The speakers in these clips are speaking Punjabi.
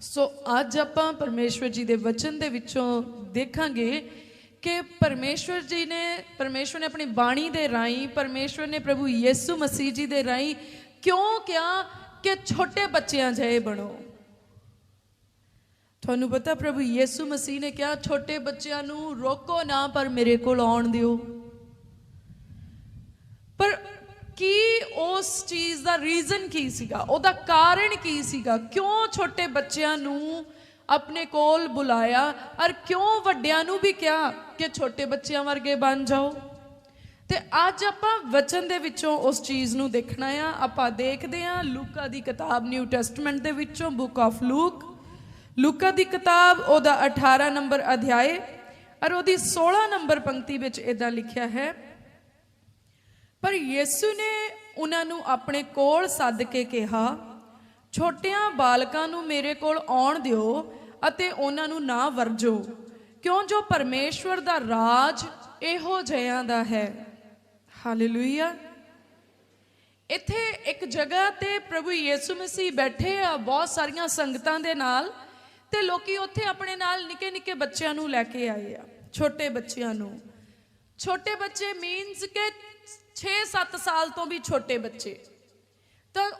ਸੋ ਅੱਜ ਆਪਾਂ ਪਰਮੇਸ਼ਵਰ ਜੀ ਦੇ ਵਚਨ ਦੇ ਵਿੱਚੋਂ ਦੇਖਾਂਗੇ ਕਿ ਪਰਮੇਸ਼ਵਰ ਜੀ ਨੇ, ਪਰਮੇਸ਼ਵਰ ਨੇ ਆਪਣੀ ਬਾਣੀ ਦੇ ਰਾਹੀਂ, ਪਰਮੇਸ਼ਵਰ ਨੇ ਪ੍ਰਭੂ ਯੀਸੂ ਮਸੀਹ ਜੀ ਦੇ ਰਾਹੀਂ ਕਿਉਂ ਕਿਹਾ ਕਿ ਛੋਟੇ ਬੱਚਿਆਂ ਜਿਹੇ ਬਣੋ? ਤੁਹਾਨੂੰ ਪਤਾ ਪ੍ਰਭੂ ਯੀਸੂ ਮਸੀਹ ਨੇ ਕਿਹਾ, ਛੋਟੇ ਬੱਚਿਆਂ ਨੂੰ ਰੋਕੋ ਨਾ, ਪਰ ਮੇਰੇ ਕੋਲ ਆਉਣ ਦਿਓ। ਪਰ ਕੀ ਉਸ ਚੀਜ਼ ਦਾ ਰੀਜ਼ਨ ਕੀ ਸੀਗਾ? ਉਹਦਾ ਕਾਰਨ ਕੀ ਸੀਗਾ? ਕਿਉਂ ਛੋਟੇ ਬੱਚਿਆਂ ਨੂੰ ਆਪਣੇ ਕੋਲ ਬੁਲਾਇਆ ਔਰ ਕਿਉਂ ਵੱਡਿਆਂ ਨੂੰ ਵੀ ਕਿਹਾ ਕਿ ਛੋਟੇ ਬੱਚਿਆਂ ਵਰਗੇ ਬਣ ਜਾਓ? ਤੇ ਅੱਜ ਆਪਾਂ ਵਚਨ ਦੇ ਵਿੱਚੋਂ ਉਸ ਚੀਜ਼ ਨੂੰ ਦੇਖਣਾ ਆ। ਆਪਾਂ ਦੇਖਦੇ ਆ ਲੂਕਾ ਦੀ ਕਿਤਾਬ ਨਿਊ ਟੈਸਟਮੈਂਟ ਦੇ ਵਿੱਚੋਂ ਬੁੱਕ ਆਫ ਲੂਕ ਲੂਕਾ ਦੀ ਕਿਤਾਬ, ਉਹਦਾ 18 ਨੰਬਰ ਅਧਿਆਏ ਔਰ ਉਹਦੀ 16 ਨੰਬਰ ਪੰਕਤੀ ਵਿੱਚ ਇਦਾਂ ਲਿਖਿਆ ਹੈ ਪਰ ਯਿਸੂ ਨੇ ਉਹਨਾਂ ਨੂੰ ਆਪਣੇ ਕੋਲ ਸੱਦ ਕੇ ਕਿਹਾ, ਛੋਟਿਆਂ ਬਾਲਕਾਂ ਨੂੰ ਮੇਰੇ ਕੋਲ ਆਉਣ ਦਿਓ ਅਤੇ ਉਹਨਾਂ ਨੂੰ ਨਾ ਵਰਜੋ, ਕਿਉਂ ਜੋ ਪਰਮੇਸ਼ਵਰ ਦਾ ਰਾਜ ਇਹੋ ਜਿਹਾਂ ਦਾ ਹੈ? ਹਾਲੇਲੂਇਆ ਇੱਥੇ ਇੱਕ ਜਗ੍ਹਾ ਤੇ ਪ੍ਰਭੂ ਯਿਸੂ ਮਸੀਹ ਬੈਠੇ ਆ, ਬਹੁਤ ਸਾਰੀਆਂ ਸੰਗਤਾਂ ਦੇ ਨਾਲ ਤੇ ਲੋਕੀ ਉੱਥੇ ਆਪਣੇ ਨਾਲ ਨਿੱਕੇ ਨਿੱਕੇ ਬੱਚਿਆਂ ਨੂੰ ਲੈ ਕੇ ਆਏ ਆ, ਛੋਟੇ ਬੱਚਿਆਂ ਨੂੰ। ਛੋਟੇ ਬੱਚੇ ਮੀਨਸ ਕਿ 6-7 ਸਾਲ ਤੋਂ ਵੀ ਛੋਟੇ ਬੱਚੇ। ਤਾਂ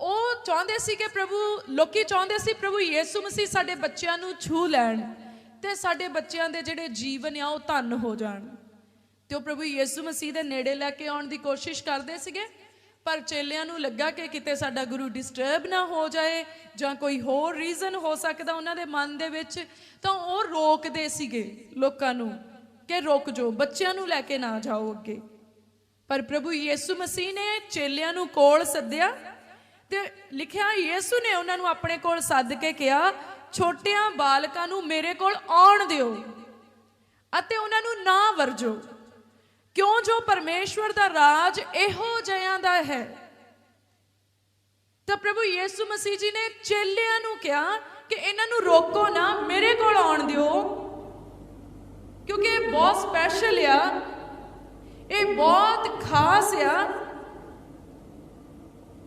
ਉਹ ਚਾਹੁੰਦੇ ਸੀ ਕਿ ਪ੍ਰਭੂ, ਲੋਕੀ ਚਾਹੁੰਦੇ ਸੀ ਪ੍ਰਭੂ ਯੀਸੂ ਮਸੀਹ ਸਾਡੇ ਬੱਚਿਆਂ ਨੂੰ ਛੂ ਲੈਣ ਤੇ ਸਾਡੇ ਬੱਚਿਆਂ ਦੇ ਜਿਹੜੇ ਜੀਵਨ ਆ ਉਹ ਧੰਨ ਹੋ ਜਾਣ। ਤੇ ਉਹ ਪ੍ਰਭੂ ਯੀਸੂ ਮਸੀਹ ਦੇ ਨੇੜੇ ਲੈ ਕੇ ਆਉਣ ਦੀ ਕੋਸ਼ਿਸ਼ ਕਰਦੇ ਸੀਗੇ, ਪਰ ਚੇਲਿਆਂ ਨੂੰ ਲੱਗਾ ਕਿ ਕਿਤੇ ਸਾਡਾ ਗੁਰੂ ਡਿਸਟਰਬ ਨਾ ਹੋ ਜਾਏ ਜਾਂ ਕੋਈ ਹੋਰ ਰੀਜ਼ਨ ਹੋ ਸਕਦਾ ਉਹਨਾਂ ਦੇ ਮਨ ਦੇ ਵਿੱਚ, ਤਾਂ ਉਹ ਰੋਕਦੇ ਸੀਗੇ ਲੋਕਾਂ ਨੂੰ ਕਿ ਰੁਕ ਜਾਓ, ਬੱਚਿਆਂ ਨੂੰ ਲੈ ਕੇ ਨਾ ਜਾਓ ਅੱਗੇ। ਪਰ ਪ੍ਰਭੂ ਯੀਸੂ ਮਸੀਹ ਨੇ ਚੇਲਿਆਂ ਨੂੰ ਕੋਲ ਸੱਦਿਆ ਤੇ ਲਿਖਿਆ, ਯੀਸੂ ਨੇ ਉਹਨਾਂ ਨੂੰ ਆਪਣੇ ਕੋਲ ਸੱਦ ਕੇ ਕਿਹਾ, ਛੋਟਿਆਂ ਬਾਲਕਾਂ ਨੂੰ ਮੇਰੇ ਕੋਲ ਆਉਣ ਦਿਓ ਅਤੇ ਉਹਨਾਂ ਨੂੰ ਨਾ ਵਰਜੋ। ਕਿਉਂ ਜੋ ਪਰਮੇਸ਼ਵਰ ਦਾ ਰਾਜ ਇਹੋ ਜਿਹਾਂ ਦਾ ਹੈ? ਤਾਂ ਪ੍ਰਭੂ ਯੀਸੂ ਮਸੀਹ ਜੀ ਨੇ ਚੇਲਿਆਂ ਨੂੰ ਕਿਹਾ ਕਿ ਇਹਨਾਂ ਨੂੰ ਰੋਕੋ ਨਾ, ਮੇਰੇ ਕੋਲ ਆਉਣ ਦਿਓ। ਕਿਉਂਕਿ ਇਹ ਬਹੁਤ ਸਪੈਸ਼ਲ ਆ ਇਹ ਬਹੁਤ ਖਾਸ ਆ।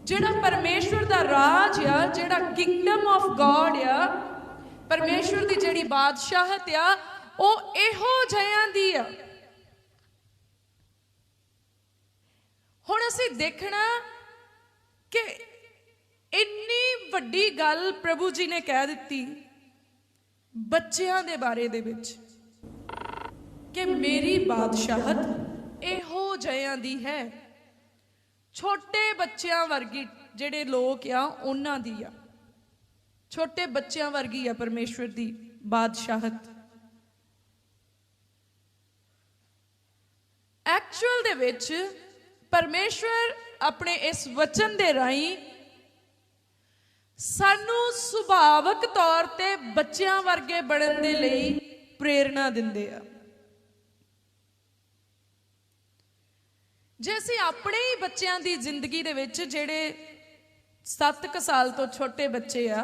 ਜਿਹੜਾ ਪਰਮੇਸ਼ਵਰ ਦਾ ਰਾਜ ਆ, ਜਿਹੜਾ ਕਿੰਗਡਮ ਆਫ ਗੋਡ ਆ, ਪਰਮੇਸ਼ਵਰ ਦੀ ਜਿਹੜੀ ਬਾਦਸ਼ਾਹਤ ਆ, ਉਹ ਇਹੋ ਜਿਹਾਂ ਦੀ ਆ। ਹੁਣ ਅਸੀਂ ਦੇਖਣਾ ਕਿ ਇੰਨੀ ਵੱਡੀ ਗੱਲ ਪ੍ਰਭੂ ਜੀ ਨੇ ਕਹਿ ਦਿੱਤੀ ਬੱਚਿਆਂ ਦੇ ਬਾਰੇ ਦੇ ਵਿੱਚ ਕਿ ਮੇਰੀ ਬਾਦਸ਼ਾਹਤ ਇਹੋ ਜਿਆਂ ਦੀ ਹੈ। ਛੋਟੇ ਬੱਚਿਆਂ ਵਰਗੀ ਜਿਹੜੇ ਲੋਕ ਆ, ਉਹਨਾਂ ਦੀ ਆ। ਛੋਟੇ ਬੱਚਿਆਂ ਵਰਗੀ ਆ ਪਰਮੇਸ਼ਵਰ ਦੀ ਬਾਦਸ਼ਾਹਤ। ਐਕਚੁਅਲ ਦੇ ਵਿੱਚ ਪਰਮੇਸ਼ਵਰ ਆਪਣੇ ਇਸ ਵਚਨ ਦੇ ਰਾਹੀਂ ਸਾਨੂੰ ਸੁਭਾਵਕ ਤੌਰ ਤੇ ਬੱਚਿਆਂ ਵਰਗੇ ਬਣਨ ਦੇ ਲਈ ਪ੍ਰੇਰਣਾ ਦਿੰਦੇ ਆ। ਜੇ ਅਸੀਂ ਆਪਣੇ ਹੀ ਬੱਚਿਆਂ ਦੀ ਜ਼ਿੰਦਗੀ ਦੇ ਵਿੱਚ ਜਿਹੜੇ 7 ਸਾਲ ਤੋਂ ਛੋਟੇ ਬੱਚੇ ਆ,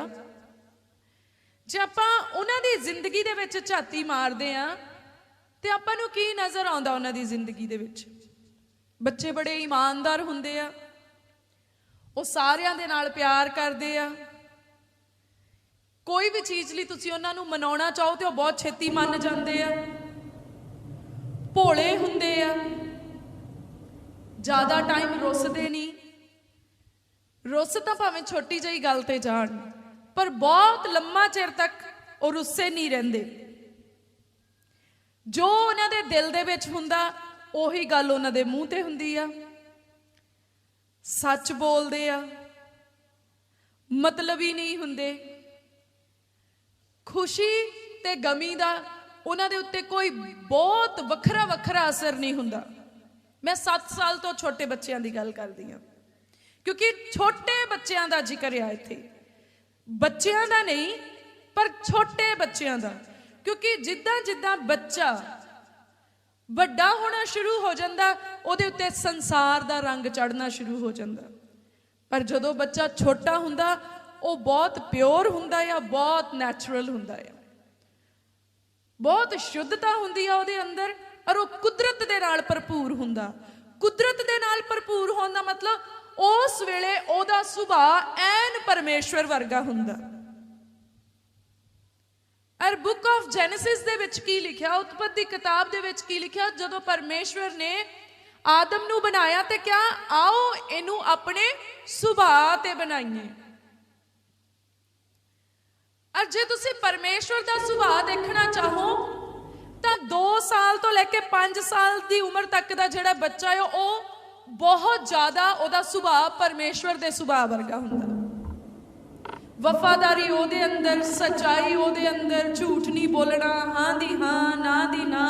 ਜੇ ਆਪਾਂ ਉਹਨਾਂ ਦੀ ਜ਼ਿੰਦਗੀ ਦੇ ਵਿੱਚ ਝਾਤੀ ਮਾਰਦੇ ਆ, ਤੇ ਆਪਾਂ ਨੂੰ ਕੀ ਨਜ਼ਰ ਆਉਂਦਾ ਉਹਨਾਂ ਦੀ ਜ਼ਿੰਦਗੀ ਦੇ ਵਿੱਚ? ਬੱਚੇ ਬੜੇ ਇਮਾਨਦਾਰ ਹੁੰਦੇ ਆ, ਉਹ ਸਾਰਿਆਂ ਦੇ ਨਾਲ ਪਿਆਰ ਕਰਦੇ ਆ। ਕੋਈ ਵੀ ਚੀਜ਼ ਲਈ ਤੁਸੀਂ ਉਹਨਾਂ ਨੂੰ ਮਨਾਉਣਾ ਚਾਹੋ ਤੇ ਉਹ ਬਹੁਤ ਛੇਤੀ ਮੰਨ ਜਾਂਦੇ ਆ। ਭੋਲੇ ਹੁੰਦੇ ਆ। ਜ਼ਿਆਦਾ ਟਾਈਮ ਰੁੱਸਦੇ ਨਹੀਂ। ਰੁੱਸ ਤਾਂ ਭਾਵੇਂ ਛੋਟੀ ਜਿਹੀ ਗੱਲ ਤੇ ਜਾਣ, ਪਰ ਬਹੁਤ ਲੰਮਾ ਚਿਰ ਤੱਕ ਉਹ ਰੁੱਸੇ ਨਹੀਂ ਰਹਿੰਦੇ। ਜੋ ਉਹਨਾਂ ਦੇ ਦਿਲ ਦੇ ਵਿੱਚ ਹੁੰਦਾ, ਉਹੀ ਗੱਲ ਉਹਨਾਂ ਦੇ ਮੂੰਹ ਤੇ ਹੁੰਦੀ ਆ। ਸੱਚ ਬੋਲਦੇ ਆ, ਮਤਲਬ ਹੀ ਨਹੀਂ ਹੁੰਦੇ। ਖੁਸ਼ੀ ਤੇ ਗਮੀ ਦਾ ਉਹਨਾਂ ਦੇ ਉੱਤੇ ਕੋਈ ਬਹੁਤ ਵੱਖਰਾ ਵੱਖਰਾ ਅਸਰ ਨਹੀਂ ਹੁੰਦਾ। ਮੈਂ 7 ਸਾਲ ਤੋਂ ਛੋਟੇ ਬੱਚਿਆਂ ਦੀ ਗੱਲ ਕਰਦੀ ਹਾਂ। ਕਿਉਂਕਿ ਛੋਟੇ ਬੱਚਿਆਂ ਦਾ ਜ਼ਿਕਰ ਆ ਇੱਥੇ। ਬੱਚਿਆਂ ਦਾ ਨਹੀਂ, ਪਰ ਛੋਟੇ ਬੱਚਿਆਂ ਦਾ। ਕਿਉਂਕਿ ਜਿੱਦਾਂ ਜਿੱਦਾਂ ਬੱਚਾ ਵੱਡਾ ਹੋਣਾ ਸ਼ੁਰੂ ਹੋ ਜਾਂਦਾ, ਉਹਦੇ ਉੱਤੇ ਸੰਸਾਰ ਦਾ ਰੰਗ ਚੜਨਾ ਸ਼ੁਰੂ ਹੋ ਜਾਂਦਾ। ਪਰ ਜਦੋਂ ਬੱਚਾ ਛੋਟਾ ਹੁੰਦਾ, ਉਹ ਬਹੁਤ ਪਿਓਰ ਹੁੰਦਾ ਆ, ਬਹੁਤ ਨੈਚੁਰਲ ਹੁੰਦਾ ਆ। ਬਹੁਤ ਸ਼ੁੱਧਤਾ ਹੁੰਦੀ ਆ ਉਹਦੇ ਅੰਦਰ। ਔਰ ਉਹ ਕੁਦਰਤ ਦੇ ਨਾਲ ਭਰਪੂਰ ਹੁੰਦਾ। ਕੁਦਰਤ ਦੇ ਨਾਲ ਭਰਪੂਰ ਹੋਣ ਦਾ ਮਤਲਬ ਉਸ ਵੇਲੇ ਉਹਦਾ ਸੁਭਾਅ ਐਨ ਪਰਮੇਸ਼ਵਰ ਵਰਗਾ ਹੁੰਦਾ। ਅਰ ਬੁੱਕ ਆਫ ਜੈਨੇਸਿਸ ਦੇ ਵਿੱਚ ਕੀ ਲਿਖਿਆ, ਉਤਪਤੀ ਕਿਤਾਬ ਦੇ ਵਿੱਚ ਕੀ ਲਿਖਿਆ, ਜਦੋਂ ਪਰਮੇਸ਼ਵਰ ਨੇ ਆਦਮ ਨੂੰ ਬਣਾਇਆ ਤੇ ਕਿਹਾ, ਆਓ, ਇਹਨੂੰ ਆਪਣੇ ਸੁਭਾਅ ਤੇ ਬਣਾਈਏ। ਅਰ ਜੇ ਤੁਸੀਂ ਪਰਮੇਸ਼ਵਰ ਦਾ ਸੁਭਾਅ ਦੇਖਣਾ ਚਾਹੋ 2 ਸਾਲ ਤੋਂ ਲੈ ਕੇ 5 ਸਾਲ ਦੀ ਉਮਰ ਤੱਕ ਦਾ ਜਿਹੜਾ ਬੱਚਾ ਹੈ, ਉਹ ਬਹੁਤ ਜ਼ਿਆਦਾ ਉਹਦਾ ਸੁਭਾਅ ਪਰਮੇਸ਼ਵਰ ਦੇ ਸੁਭਾਅ ਵਰਗਾ ਹੁੰਦਾ ਵਫਾਦਾਰੀ ਉਹਦੇ ਅੰਦਰ, ਸਚਾਈ ਉਹਦੇ ਅੰਦਰ, ਝੂਠ ਨਹੀਂ ਬੋਲਣਾ, ਹਾਂ ਦੀ ਹਾਂ, ਨਾ ਦੀ ਨਾ।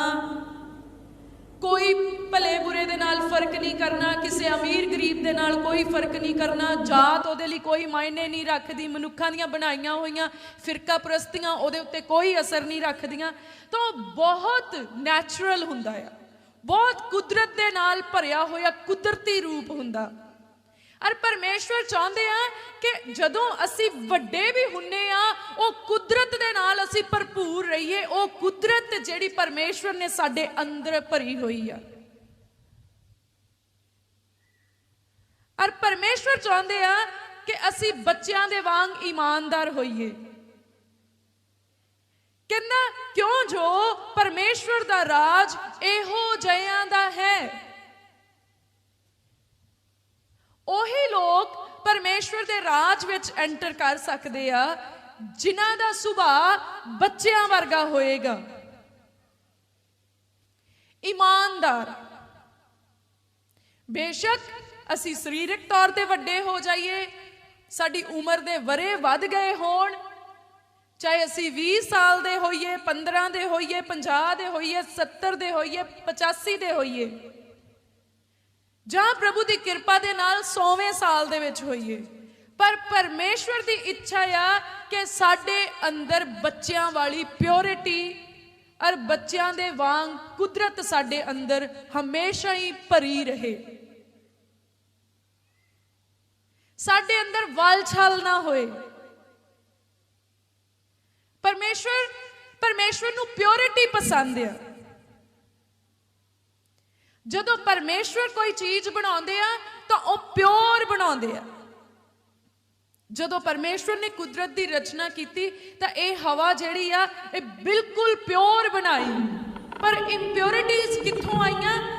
ਕੋਈ ਭਲੇ ਬੁਰੇ ਦੇ ਨਾਲ ਫ਼ਰਕ ਨਹੀਂ ਕਰਨਾ, ਕਿਸੇ ਅਮੀਰ ਗਰੀਬ ਦੇ ਨਾਲ ਕੋਈ ਫ਼ਰਕ ਨਹੀਂ ਕਰਨਾ, ਜਾਤ ਉਹਦੇ ਲਈ ਕੋਈ ਮਾਇਨੇ ਨਹੀਂ ਰੱਖਦੀ, ਮਨੁੱਖਾਂ ਦੀਆਂ ਬਣਾਈਆਂ ਹੋਈਆਂ ਫਿਰਕਾ ਪ੍ਰਸਤੀਆਂ ਉਹਦੇ ਉੱਤੇ ਕੋਈ ਅਸਰ ਨਹੀਂ ਰੱਖਦੀਆਂ। ਤਾਂ ਉਹ ਬਹੁਤ ਨੈਚੁਰਲ ਹੁੰਦਾ ਆ, ਬਹੁਤ ਕੁਦਰਤ ਦੇ ਨਾਲ ਭਰਿਆ ਹੋਇਆ ਕੁਦਰਤੀ ਰੂਪ ਹੁੰਦਾ। ਅਰ ਪਰਮੇਸ਼ਵਰ ਚਾਹੁੰਦੇ ਆ ਕਿ ਜਦੋਂ ਅਸੀਂ ਵੱਡੇ ਵੀ ਹੁੰਨੇ ਆ, ਉਹ ਕੁਦਰਤ ਦੇ ਨਾਲ ਅਸੀਂ ਭਰਪੂਰ ਰਹੀਏ, ਉਹ ਕੁਦਰਤ ਜਿਹੜੀ ਪਰਮੇਸ਼ਵਰ ਨੇ ਸਾਡੇ ਅੰਦਰ ਭਰੀ ਹੋਈ ਆ। ਅਰ ਪਰਮੇਸ਼ਵਰ ਚਾਹੁੰਦੇ ਆ ਕਿ ਅਸੀਂ ਬੱਚਿਆਂ ਦੇ ਵਾਂਗ ਇਮਾਨਦਾਰ ਹੋਈਏ। ਕਹਿੰਦਾ, ਕਿਉਂ ਜੋ ਪਰਮੇਸ਼ਵਰ ਦਾ ਰਾਜ ਇਹੋ ਜਿਹਾਂ ਦਾ ਹੈ? ਉਹੀ ਲੋਕ ਪਰਮੇਸ਼ਵਰ ਦੇ ਰਾਜ ਵਿੱਚ ਐਂਟਰ ਕਰ ਸਕਦੇ ਆ, ਜਿਨ੍ਹਾਂ ਦਾ ਸੁਭਾਅ ਬੱਚਿਆਂ ਵਰਗਾ ਹੋਏਗਾ। ਇਮਾਨਦਾਰ। ਬੇਸ਼ੱਕ ਅਸੀਂ ਸਰੀਰਕ ਤੌਰ ਤੇ ਵੱਡੇ ਹੋ ਜਾਈਏ, ਸਾਡੀ ਉਮਰ ਦੇ ਵਰੇ ਵੱਧ ਗਏ ਹੋਣ, ਚਾਹੇ ਅਸੀਂ 20 ਸਾਲ ਦੇ ਹੋਈਏ 15 ਦੇ ਹੋਈਏ 50 ਦੇ ਹੋਈਏ 70 ਦੇ ਹੋਈਏ 85 ਦੇ ਹੋਈਏ। ਜਾਂ ਪ੍ਰਭੂ ਦੀ ਕਿਰਪਾ ਦੇ ਨਾਲ 100ਵੇਂ ਸਾਲ ਦੇ ਵਿੱਚ ਹੋਈਏ। ਪਰ ਪਰਮੇਸ਼ਵਰ ਦੀ ਇੱਛਾ ਆ ਕਿ ਸਾਡੇ ਅੰਦਰ ਬੱਚਿਆਂ ਵਾਲੀ ਪਿਓਰਿਟੀ ਔਰ ਬੱਚਿਆਂ ਦੇ ਵਾਂਗ ਕੁਦਰਤ ਸਾਡੇ ਅੰਦਰ ਹਮੇਸ਼ਾ ਹੀ ਭਰੀ ਰਹੇ। ਸਾਡੇ ਅੰਦਰ ਵਾਲਛਾਲ ਨਾ ਹੋਏ। ਪਰਮੇਸ਼ਵਰ ਪਰਮੇਸ਼ਵਰ ਨੂੰ ਪਿਓਰਿਟੀ ਪਸੰਦ ਆ। ਜਦੋਂ ਪਰਮੇਸ਼ਵਰ ਕੋਈ ਚੀਜ਼ ਬਣਾਉਂਦੇ ਆ, ਤਾਂ ਉਹ ਪਿਓਰ ਬਣਾਉਂਦੇ ਆ। ਜਦੋਂ ਪਰਮੇਸ਼ਵਰ ਨੇ ਕੁਦਰਤ ਦੀ ਰਚਨਾ ਕੀਤੀ, ਤਾਂ ਇਹ ਹਵਾ ਜਿਹੜੀ ਆ, ਇਹ ਬਿਲਕੁਲ ਪਿਓਰ ਬਣਾਈ। ਪਰ ਇੰਪਿਉਰਿਟੀਜ਼ ਕਿੱਥੋਂ ਆਈਆਂ?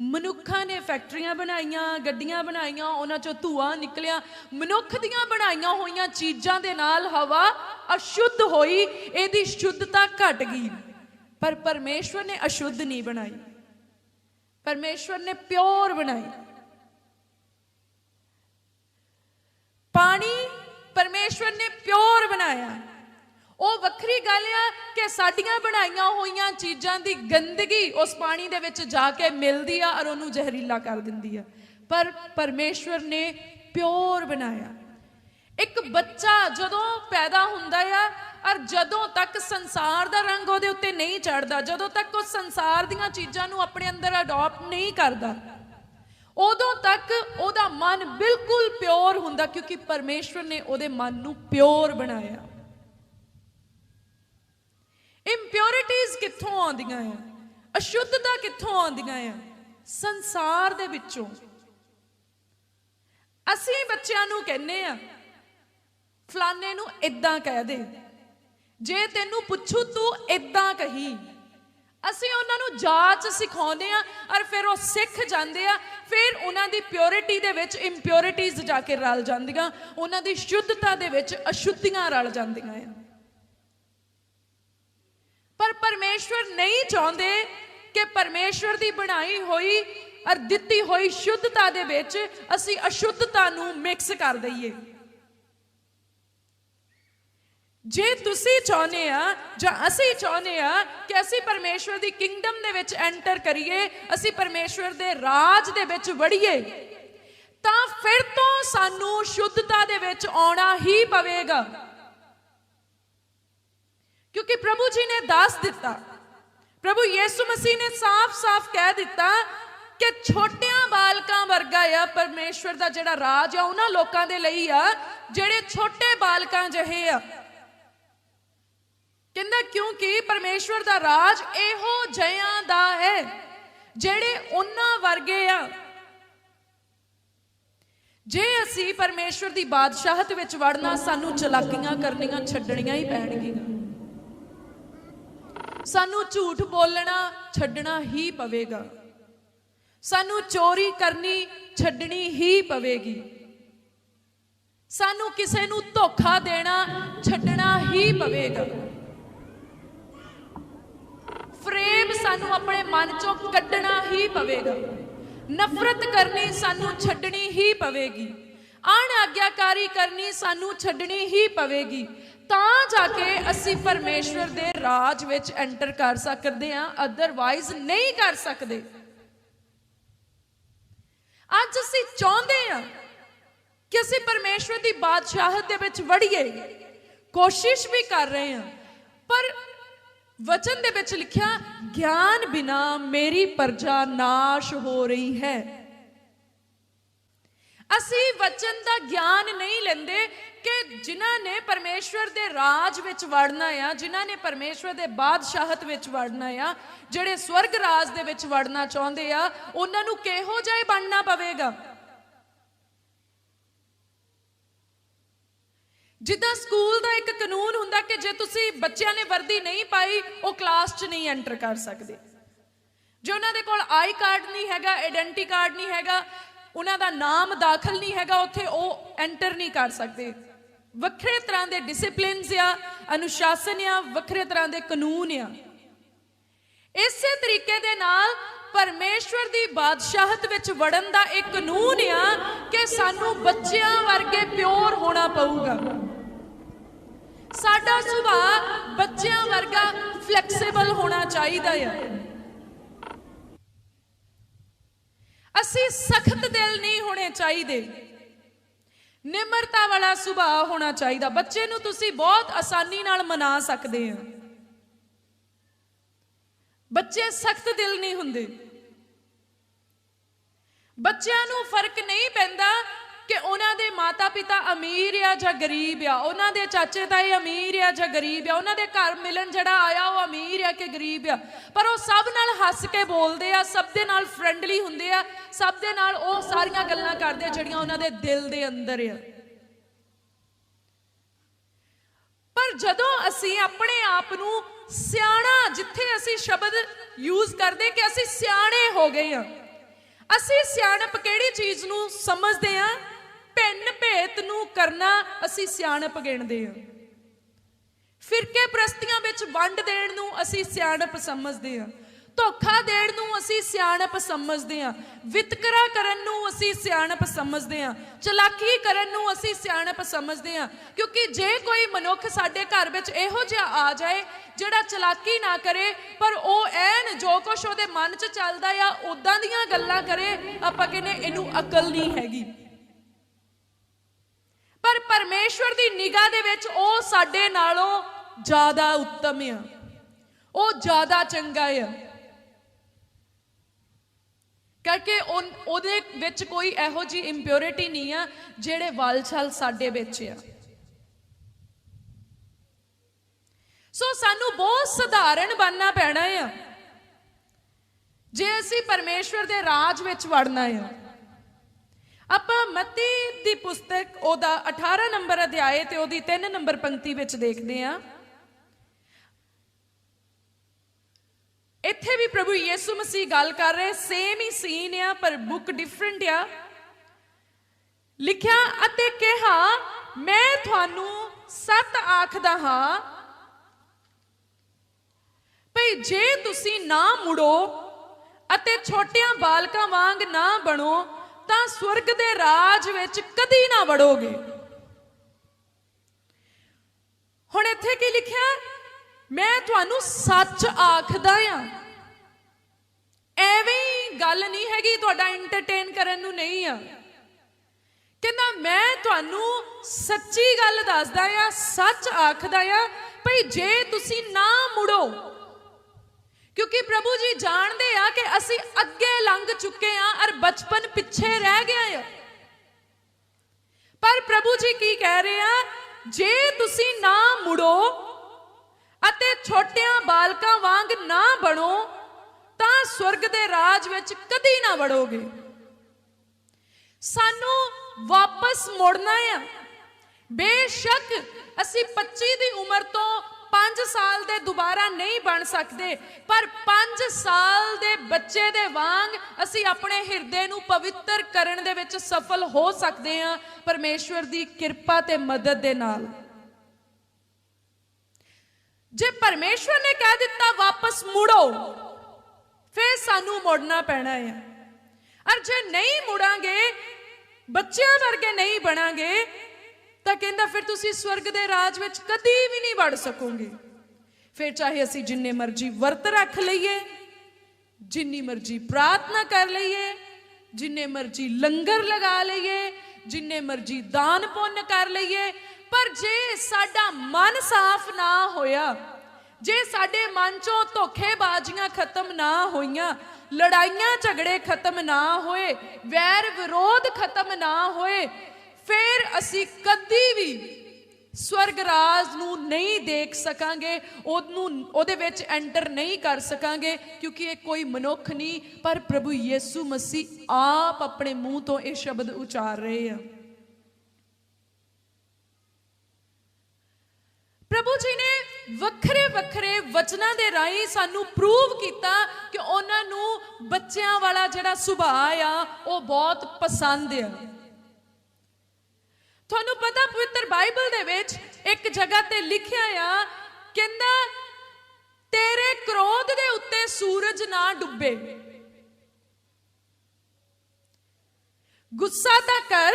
ਮਨੁੱਖਾਂ ਨੇ ਫੈਕਟਰੀਆਂ ਬਣਾਈਆਂ, ਗੱਡੀਆਂ ਬਣਾਈਆਂ, ਉਹਨਾਂ ਚੋਂ ਧੂਆਂ ਨਿਕਲਿਆ। ਮਨੁੱਖ ਦੀਆਂ ਬਣਾਈਆਂ ਹੋਈਆਂ ਚੀਜ਼ਾਂ ਦੇ ਨਾਲ ਹਵਾ ਅਸ਼ੁੱਧ ਹੋਈ, ਇਹਦੀ ਸ਼ੁੱਧਤਾ ਘਟ ਗਈ। ਪਰ ਪਰਮੇਸ਼ਵਰ ਨੇ ਅਸ਼ੁੱਧ ਨਹੀਂ ਬਣਾਈ। ਪਰਮੇਸ਼ਵਰ ਨੇ ਪਿਓਰ ਬਣਾਈ। ਪਾਣੀ ਪਰਮੇਸ਼ਵਰ ਨੇ ਪਿਓਰ ਬਣਾਇਆ। ਉਹ ਵੱਖਰੀ ਗੱਲ ਆ ਕਿ ਸਾਡੀਆਂ ਬਣਾਈਆਂ ਹੋਈਆਂ ਚੀਜ਼ਾਂ ਦੀ ਗੰਦਗੀ ਉਸ ਪਾਣੀ ਦੇ ਵਿੱਚ ਜਾ ਕੇ ਮਿਲਦੀ ਆ ਔਰ ਉਹਨੂੰ ਜ਼ਹਿਰੀਲਾ ਕਰ ਦਿੰਦੀ ਆ। ਪਰ ਪਰਮੇਸ਼ਵਰ ਨੇ ਪਿਓਰ ਬਣਾਇਆ। ਇੱਕ ਬੱਚਾ ਜਦੋਂ ਪੈਦਾ ਹੁੰਦਾ ਆ, ਔਰ ਜਦੋਂ ਤੱਕ ਸੰਸਾਰ ਦਾ ਰੰਗ ਉਹਦੇ ਉੱਤੇ ਨਹੀਂ ਚੜਦਾ ਜਦੋਂ ਤੱਕ ਉਹ ਸੰਸਾਰ ਦੀਆਂ ਚੀਜ਼ਾਂ ਨੂੰ ਆਪਣੇ ਅੰਦਰ ਅਡਾਪਟ ਨਹੀਂ ਕਰਦਾ, ਉਦੋਂ ਤੱਕ ਉਹਦਾ ਮਨ ਬਿਲਕੁਲ ਪਿਓਰ ਹੁੰਦਾ, ਕਿਉਂਕਿ ਪਰਮੇਸ਼ਵਰ ਨੇ ਉਹਦੇ ਮਨ ਨੂੰ ਪਿਓਰ ਬਣਾਇਆ। ਇੰਪਿਉਰਿਟੀਜ਼ ਕਿੱਥੋਂ ਆਉਂਦੀਆਂ ਆ? ਅਸ਼ੁੱਧਤਾ ਕਿੱਥੋਂ ਆਉਂਦੀਆਂ ਆ? ਸੰਸਾਰ ਦੇ ਵਿੱਚੋਂ। ਅਸੀਂ ਬੱਚਿਆਂ ਨੂੰ ਕਹਿੰਨੇ ਆ ਫਲਾਣੇ ਨੂੰ ਇਦਾਂ ਕਹਿ ਦੇ। ਜੇ ਤੈਨੂੰ ਪੁੱਛੂ, ਤੂੰ ਇਦਾਂ ਕਹੀ। ਅਸੀਂ ਉਹਨਾਂ ਨੂੰ ਜਾਚ ਸਿਖਾਉਂਦੇ ਆ ਔਰ ਫਿਰ ਉਹ ਸਿੱਖ ਜਾਂਦੇ ਆ। ਫਿਰ ਉਹਨਾਂ ਦੀ ਪਿਓਰਿਟੀ ਦੇ ਵਿੱਚ ਇੰਪਿਉਰਿਟੀਜ਼ ਜਾ ਕੇ ਰਲ ਜਾਂਦੀਆਂ। ਉਹਨਾਂ ਦੀ ਸ਼ੁੱਧਤਾ ਦੇ ਵਿੱਚ ਅਸ਼ੁੱਧੀਆਂ ਰਲ ਜਾਂਦੀਆਂ ਆ। ਪਰ ਪਰਮੇਸ਼ਵਰ ਨਹੀਂ ਚਾਹੁੰਦੇ ਕਿ ਪਰਮੇਸ਼ਵਰ ਦੀ ਬਣਾਈ ਹੋਈ ਔਰ ਦਿੱਤੀ ਹੋਈ ਸ਼ੁੱਧਤਾ ਦੇ ਵਿੱਚ ਅਸੀਂ ਅਸ਼ੁੱਧਤਾ ਨੂੰ ਮਿਕਸ ਕਰ ਦਈਏ। ਜੇ ਤੁਸੀਂ ਚਾਹੁੰਦੇ ਆ, ਜਾਂ ਅਸੀਂ ਚਾਹੁੰਦੇ ਆ ਕਿ ਅਸੀਂ ਪਰਮੇਸ਼ਵਰ ਦੀ ਕਿੰਗਡਮ ਦੇ ਵਿੱਚ ਐਂਟਰ ਕਰੀਏ, ਅਸੀਂ ਪਰਮੇਸ਼ਵਰ ਦੇ ਰਾਜ ਦੇ ਵਿੱਚ ਵੜੀਏ, ਤਾਂ ਫਿਰ ਤੋਂ ਸਾਨੂੰ ਸ਼ੁੱਧਤਾ ਦੇ ਵਿੱਚ ਆਉਣਾ ਹੀ ਪਵੇਗਾ। ਕਿਉਂਕਿ ਪ੍ਰਭੂ ਜੀ ਨੇ ਦੱਸ ਦਿੱਤਾ, ਪ੍ਰਭੂ ਯੀਸੂ ਮਸੀਹ ਨੇ ਸਾਫ਼-ਸਾਫ਼ ਕਹਿ ਦਿੱਤਾ ਕਿ ਛੋਟਿਆਂ ਬਾਲਕਾਂ ਵਰਗਾ ਆ ਪਰਮੇਸ਼ਵਰ ਦਾ ਜਿਹੜਾ ਰਾਜ ਆ, ਉਹਨਾਂ ਲੋਕਾਂ ਦੇ ਲਈ ਆ, ਜਿਹੜੇ ਛੋਟੇ ਬਾਲਕਾਂ ਜਿਹੇ ਆ। ਕਹਿੰਦਾ, ਕਿਉਂਕਿ ਪਰਮੇਸ਼ਵਰ ਦਾ ਰਾਜ ਇਹੋ ਜਿਹਾਂ ਦਾ ਹੈ, ਜਿਹੜੇ ਉਹਨਾਂ ਵਰਗੇ ਆ। ਜੇ ਅਸੀਂ ਪਰਮੇਸ਼ਵਰ ਦੀ ਬਾਦਸ਼ਾਹਤ ਵਿੱਚ ਵੜਨਾ, ਸਾਨੂੰ ਚਲਾਕੀਆਂ ਕਰਨੀਆਂ, ਛੱਡਣੀਆਂ ਹੀ ਪੈਣਗੀਆਂ। ਸਾਨੂੰ ਝੂਠ ਬੋਲਣਾ, ਛੱਡਣਾ ਹੀ ਪਵੇਗਾ। ਸਾਨੂੰ ਚੋਰੀ ਕਰਨੀ, ਛੱਡਣੀ ਹੀ ਪਵੇਗੀ। ਸਾਨੂੰ ਕਿਸੇ ਨੂੰ ਧੋਖਾ ਦੇਣਾ, ਛੱਡਣਾ ਹੀ ਪਵੇਗਾ। ਫਰੇਮ ਸਾਨੂੰ ਆਪਣੇ ਮਨ ਚੋਂ ਕੱਢਣਾ ਹੀ ਪਵੇਗਾ। ਨਫ਼ਰਤ ਕਰਨੀ ਸਾਨੂੰ ਛੱਡਣੀ ਹੀ ਪਵੇਗੀ। ਅਣਆਗਿਆਕਾਰੀ ਕਰਨੀ ਸਾਨੂੰ ਛੱਡਣੀ ਹੀ ਪਵੇਗੀ। ਤਾਂ ਜਾ ਕੇ ਅਸੀਂ ਪਰਮੇਸ਼ਵਰ ਦੇ ਰਾਜ ਵਿੱਚ ਐਂਟਰ ਕਰ ਸਕਦੇ ਹਾਂ ਅਦਰਵਾਈਜ਼ ਨਹੀਂ ਕਰ ਸਕਦੇ। ਅੱਜ ਅਸੀਂ ਚਾਹੁੰਦੇ ਹਾਂ ਕਿ ਅਸੀਂ ਪਰਮੇਸ਼ਵਰ ਦੀ ਬਾਦਸ਼ਾਹਤ ਦੇ ਵਿੱਚ ਵੜੀਏ। ਕੋਸ਼ਿਸ਼ ਵੀ ਕਰ ਰਹੇ ਹਾਂ, ਪਰ ਵਚਨ ਦੇ ਵਿੱਚ ਲਿਖਿਆ, ਗਿਆਨ ਬਿਨਾ ਮੇਰੀ ਪਰਜਾ ਨਾਸ਼ ਹੋ ਰਹੀ ਹੈ। ਅਸੀਂ ਵਚਨ ਦਾ ਗਿਆਨ ਨਹੀਂ ਲੈਂਦੇ ਕਿ ਜਿਨ੍ਹਾਂ ਨੇ ਪਰਮੇਸ਼ਵਰ ਦੇ ਰਾਜ ਵਿੱਚ ਵੜਨਾ ਆ, ਜਿਨ੍ਹਾਂ ਨੇ ਪਰਮੇਸ਼ਵਰ ਦੇ ਬਾਦਸ਼ਾਹਤ ਵਿੱਚ ਵੜਨਾ ਆ, ਜਿਹੜੇ ਸਵਰਗ ਰਾਜ ਦੇ ਵਿੱਚ ਵੜਨਾ ਚਾਹੁੰਦੇ ਆ, ਉਹਨਾਂ ਨੂੰ ਕਿਹੋ ਜਿਹਾ ਬਣਨਾ ਪਵੇਗਾ? ਜਿੱਦਾਂ ਸਕੂਲ ਦਾ ਇੱਕ ਕਾਨੂੰਨ ਹੁੰਦਾ ਕਿ ਜੇ ਤੁਸੀਂ ਬੱਚਿਆਂ ਨੇ ਵਰਦੀ ਨਹੀਂ ਪਾਈ, ਉਹ ਕਲਾਸ 'ਚ ਨਹੀਂ ਐਂਟਰ ਕਰ ਸਕਦੇ। ਜੇ ਉਹਨਾਂ ਦੇ ਕੋਲ ਆਈ ਕਾਰਡ ਨਹੀਂ ਹੈਗਾ ਆਇਡੈਂਟੀ ਕਾਰਡ ਨਹੀਂ ਹੈਗਾ, ਉਹਨਾਂ ਦਾ ਨਾਮ ਦਾਖਲ ਨਹੀਂ ਹੈਗਾ, ਉੱਥੇ ਉਹ ਐਂਟਰ ਨਹੀਂ ਕਰ ਸਕਦੇ। ਵੱਖਰੇ ਤਰ੍ਹਾਂ ਦੇ ਡਿਸਪਲਿਨਸ ਆ, ਅਨੁਸ਼ਾਸਨ ਆ, ਵੱਖਰੇ ਤਰ੍ਹਾਂ ਦੇ ਕਾਨੂੰਨ ਆ। ਇਸੇ ਤਰੀਕੇ ਦੇ ਨਾਲ ਪਰਮੇਸ਼ਵਰ ਦੀ ਬਾਦਸ਼ਾਹਤ ਵਿੱਚ ਵੜਨ ਦਾ ਇੱਕ ਕਾਨੂੰਨ ਆ ਕਿ ਸਾਨੂੰ ਬੱਚਿਆਂ ਵਰਗੇ ਪਿਓਰ ਹੋਣਾ ਪਊਗਾ। ਸਾਡਾ ਸੁਭਾਅ ਬੱਚਿਆਂ ਵਰਗਾ ਫਲੈਕਸੀਬਲ ਹੋਣਾ ਚਾਹੀਦਾ ਆ ਅਸੀਂ ਸਖਤ ਦਿਲ ਨਹੀਂ ਹੋਣੇ ਚਾਹੀਦੇ। ਨਿਮਰਤਾ ਵਾਲਾ ਸੁਭਾਅ ਹੋਣਾ ਚਾਹੀਦਾ। ਬੱਚੇ ਨੂੰ ਤੁਸੀਂ ਬਹੁਤ ਆਸਾਨੀ ਨਾਲ ਮਨਾ ਸਕਦੇ ਆ। ਬੱਚੇ ਸਖਤ ਦਿਲ ਨਹੀਂ ਹੁੰਦੇ। ਬੱਚਿਆਂ ਨੂੰ ਫ਼ਰਕ ਨਹੀਂ ਪੈਂਦਾ ਕਿ ਉਹਨਾਂ ਦੇ ਮਾਤਾ-ਪਿਤਾ ਅਮੀਰ ਆ ਜਾਂ ਗਰੀਬ ਆ? ਉਹਨਾਂ ਦੇ ਚਾਚੇ ਤਾਏ ਅਮੀਰ ਆ ਜਾਂ ਗਰੀਬ ਆ? ਉਹਨਾਂ ਦੇ ਘਰ ਮਿਲਣ ਜਿਹੜਾ ਆਇਆ ਉਹ ਅਮੀਰ ਆ ਕਿ ਗਰੀਬ ਆ? ਪਰ ਉਹ ਸਭ ਨਾਲ ਹੱਸ ਕੇ ਬੋਲਦੇ ਆ, ਸਭ ਦੇ ਨਾਲ ਫ੍ਰੈਂਡਲੀ ਹੁੰਦੇ ਆ, ਸਭ ਦੇ ਨਾਲ ਉਹ ਸਾਰੀਆਂ ਗੱਲਾਂ ਕਰਦੇ ਆ ਜਿਹੜੀਆਂ ਉਹਨਾਂ ਦੇ ਦਿਲ ਦੇ ਅੰਦਰ ਆ। ਪਰ ਜਦੋਂ ਅਸੀਂ ਆਪਣੇ ਆਪ ਨੂੰ ਸਿਆਣਾ, ਜਿੱਥੇ ਅਸੀਂ ਸ਼ਬਦ ਯੂਜ਼ ਕਰਦੇ ਕਿ ਅਸੀਂ ਸਿਆਣੇ ਹੋ ਗਏ ਆ, ਅਸੀਂ ਸਿਆਣਪ ਕਿਹੜੀ ਚੀਜ਼ ਨੂੰ ਸਮਝਦੇ ਆ? ਭਿੰਨ ਭੇਤ ਨੂੰ ਕਰਨਾ ਅਸੀਂ ਸਿਆਣਪ ਗਿਣਦੇ ਹਾਂ। ਫਿਰਕੇ ਪ੍ਰਸਤੀਆਂ ਵਿੱਚ ਵੰਡ ਦੇਣ ਨੂੰ ਅਸੀਂ ਸਿਆਣਪ ਸਮਝਦੇ ਹਾਂ। ਧੋਖਾ ਦੇਣ ਨੂੰ ਅਸੀਂ ਸਿਆਣਪ ਸਮਝਦੇ ਹਾਂ। ਵਿਤਕਰਾ ਕਰਨ ਨੂੰ ਅਸੀਂ ਸਿਆਣਪ ਸਮਝਦੇ ਹਾਂ। ਚਲਾਕੀ ਕਰਨ ਨੂੰ ਅਸੀਂ ਸਿਆਣਪ ਸਮਝਦੇ ਹਾਂ। ਕਿਉਂਕਿ ਜੇ ਕੋਈ ਮਨੁੱਖ ਸਾਡੇ ਘਰ ਵਿੱਚ ਇਹੋ ਜਿਹਾ ਆ ਜਾਏ, ਜਿਹੜਾ ਚਲਾਕੀ ਨਾ ਕਰੇ, ਪਰ ਉਹ ਐਨ ਜੋ ਕੁਛ ਉਹਦੇ ਮਨ 'ਚ ਚੱਲਦਾ ਆ ਉਦਾਂ ਦੀਆਂ ਗੱਲਾਂ ਕਰੇ, ਆਪਾਂ ਕਹਿੰਦੇ ਇਹਨੂੰ ਅਕਲ ਨਹੀਂ ਹੈਗੀ। ਪਰ ਪਰਮੇਸ਼ਵਰ ਦੀ ਨਿਗਾਹ ਦੇ ਵਿੱਚ ਉਹ ਸਾਡੇ ਨਾਲੋਂ ਜ਼ਿਆਦਾ ਉੱਤਮ ਆ। ਉਹ ਜ਼ਿਆਦਾ ਚੰਗਾ ਆ। ਕਰਕੇ ਉਹਦੇ ਵਿੱਚ ਕੋਈ ਇਹੋ ਜੀ ਇੰਪਿਉਰਿਟੀ ਨਹੀਂ ਆ ਜਿਹੜੇ ਵਲਛਲ ਸਾਡੇ ਵਿੱਚ ਆ। ਸੋ ਸਾਨੂੰ ਬਹੁਤ ਸਧਾਰਨ ਬਣਨਾ ਪੈਣਾ ਆ। ਜੇ ਅਸੀਂ ਪਰਮੇਸ਼ਵਰ ਦੇ ਰਾਜ ਵਿੱਚ ਵੜਨਾ ਆ ਆਪਾਂ ਮਤੀ ਦੀ ਪੁਸਤਕ, ਉਹਦਾ 18 ਨੰਬਰ ਅਧਿਆਏ ਤੇ ਉਹਦੀ 3 ਨੰਬਰ ਪੰਕਤੀ ਵਿੱਚ ਦੇਖਦੇ ਹਾਂ। ਇੱਥੇ ਵੀ ਪ੍ਰਭੂ ਯੀਸੂ ਮਸੀਹ ਗੱਲ ਕਰ ਰਹੇ ਸੇਮ ਹੀ ਸੀਨ ਆ, ਪਰ ਬੁੱਕ ਡਿਫਰੈਂਟ ਆ। ਲਿਖਿਆ ਅਤੇ ਕਿਹਾ, ਮੈਂ ਤੁਹਾਨੂੰ ਸੱਤ ਆਖਦਾ ਹਾਂ, ਭਈ ਜੇ ਤੁਸੀਂ ਨਾ ਮੁੜੋ ਅਤੇ ਛੋਟਿਆਂ ਬਾਲਕਾਂ ਵਾਂਗ ਨਾ ਬਣੋ ਤਾਂ ਸਵਰਗ ਦੇ ਰਾਜ ਵਿੱਚ ਕਦੀ ਨਾ ਵੜੋਗੇ। ਹੁਣ ਇੱਥੇ ਕੀ ਲਿਖਿਆ? ਮੈਂ ਤੁਹਾਨੂੰ ਸੱਚ ਆਖਦਾ ਆ। ਐਵੇਂ ਗੱਲ ਨਹੀਂ ਹੈਗੀ ਤੁਹਾਡਾ ਐਂਟਰਟੇਨ ਕਰਨ ਨੂੰ ਨਹੀਂ ਆ। ਕਹਿੰਦਾ ਮੈਂ ਤੁਹਾਨੂੰ ਸੱਚੀ ਗੱਲ ਦੱਸਦਾ ਆ, ਸੱਚ ਆਖਦਾ ਆ, ਭਈ ਜੇ ਤੁਸੀਂ ਨਾ ਮੁੜੋ ਕਿਉਂਕਿ ਪ੍ਰਭੂ ਜੀ ਜਾਣਦੇ ਆ ਕਿ ਅਸੀਂ ਅੱਗੇ ਲੰਘ ਚੁੱਕੇ ਆ ਔਰ ਬਚਪਨ ਪਿੱਛੇ ਰਹਿ ਗਿਆ ਆ। ਪਰ ਪ੍ਰਭੂ ਜੀ ਕੀ ਕਹਿ ਰਹੇ ਆ? ਜੇ ਤੁਸੀਂ ਨਾ ਮੁੜੋ ਅਤੇ ਛੋਟਿਆਂ ਬਾਲਕਾਂ ਵਾਂਗ ਨਾ ਬਣੋ, ਤਾਂ ਸਵਰਗ ਦੇ ਰਾਜ ਵਿੱਚ ਕਦੀ ਨਾ ਵੜੋਗੇ। ਸਾਨੂੰ ਵਾਪਸ ਮੁੜਨਾ ਆ। ਬੇਸ਼ੱਕ ਅਸੀਂ 25 ਦੀ ਉਮਰ ਤੋਂ 5 ਸਾਲ ਦੇ ਦੁਬਾਰਾ ਨਹੀਂ ਬਣ ਸਕਦੇ, ਪਰ 5 ਸਾਲ ਦੇ ਬੱਚੇ ਦੇ ਵਾਂਗ ਅਸੀਂ ਆਪਣੇ ਹਿਰਦੇ ਨੂੰ ਪਵਿੱਤਰ ਕਰਨ ਦੇ ਵਿੱਚ ਸਫਲ ਹੋ ਸਕਦੇ ਹਾਂ, ਪਰਮੇਸ਼ਵਰ ਦੀ ਕਿਰਪਾ ਤੇ ਮਦਦ ਦੇ ਨਾਲ। ਜੇ ਪਰਮੇਸ਼ਵਰ ਨੇ ਕਹਿ ਦਿੱਤਾ, ਵਾਪਸ ਮੁੜੋ, ਫਿਰ ਸਾਨੂੰ ਮੁੜਨਾ ਪੈਣਾ ਹੈ। ਅਰ ਜੇ ਨਹੀਂ ਮੁੜਾਂਗੇ, ਬੱਚਿਆਂ ਵਰਗੇ ਨਹੀਂ ਬਣਾਂਗੇ ਤਾਂ ਕਹਿੰਦਾ, ਫਿਰ ਤੁਸੀਂ ਸਵਰਗ ਦੇ ਰਾਜ ਵਿੱਚ ਕਦੀ ਵੀ ਨਹੀਂ ਵੜ ਸਕੋਗੇ। ਫਿਰ ਚਾਹੇ ਅਸੀਂ ਜਿੰਨੇ ਮਰਜ਼ੀ ਵਰਤ ਰੱਖ ਲਈਏ, ਜਿੰਨੀ ਮਰਜ਼ੀ ਪ੍ਰਾਰਥਨਾ ਕਰ ਲਈਏ, ਜਿੰਨੇ ਮਰਜ਼ੀ ਲੰਗਰ ਲਗਾ ਲਈਏ, ਜਿੰਨੇ ਮਰਜ਼ੀ ਦਾਨ ਪੁੰਨ ਕਰ ਲਈਏ, ਪਰ ਜੇ ਸਾਡਾ ਮਨ ਸਾਫ਼ ਨਾ ਹੋਇਆ, ਜੇ ਸਾਡੇ ਮਨ ਚੋਂ ਧੋਖੇਬਾਜ਼ੀਆਂ ਖਤਮ ਨਾ ਹੋਈਆਂ, ਲੜਾਈਆਂ ਝਗੜੇ ਖਤਮ ਨਾ ਹੋਏ, ਵੈਰ ਵਿਰੋਧ ਖਤਮ ਨਾ ਹੋਏ ਫਿਰ ਅਸੀਂ ਕਦੀ ਵੀ ਸਵਰਗ ਰਾਜ ਨੂੰ ਨਹੀਂ ਦੇਖ ਸਕਾਂਗੇ, ਉਹਨੂੰ, ਉਹਦੇ ਵਿੱਚ ਐਂਟਰ ਨਹੀਂ ਕਰ ਸਕਾਂਗੇ, ਕਿਉਂਕਿ ਇਹ ਕੋਈ ਮਨੁੱਖ ਨਹੀਂ, ਪਰ ਪ੍ਰਭੂ ਯੀਸੂ ਮਸੀਹ ਆਪ ਆਪਣੇ ਮੂੰਹ ਤੋਂ ਇਹ ਸ਼ਬਦ ਉਚਾਰ ਰਹੇ ਆ। ਪ੍ਰਭੂ ਜੀ ਨੇ ਵੱਖਰੇ ਵੱਖਰੇ ਵਚਨਾਂ ਦੇ ਰਾਹੀਂ ਸਾਨੂੰ ਪ੍ਰੂਵ ਕੀਤਾ ਕਿ ਉਹਨਾਂ ਨੂੰ ਬੱਚਿਆਂ ਵਾਲਾ ਜਿਹੜਾ ਸੁਭਾਅ ਆ, ਉਹ ਬਹੁਤ ਪਸੰਦ ਆ। ਤੁਹਾਨੂੰ ਪਤਾ ਪਵਿੱਤਰ ਬਾਈਬਲ ਦੇ ਵਿੱਚ ਇੱਕ ਜਗ੍ਹਾ ਤੇ ਲਿਖਿਆ ਆ, ਕਹਿੰਦਾ, ਤੇਰੇ ਕ੍ਰੋਧ ਦੇ ਉੱਤੇ ਸੂਰਜ ਨਾ ਡੁੱਬੇ। ਗੁੱਸਾ ਤਾਂ ਕਰ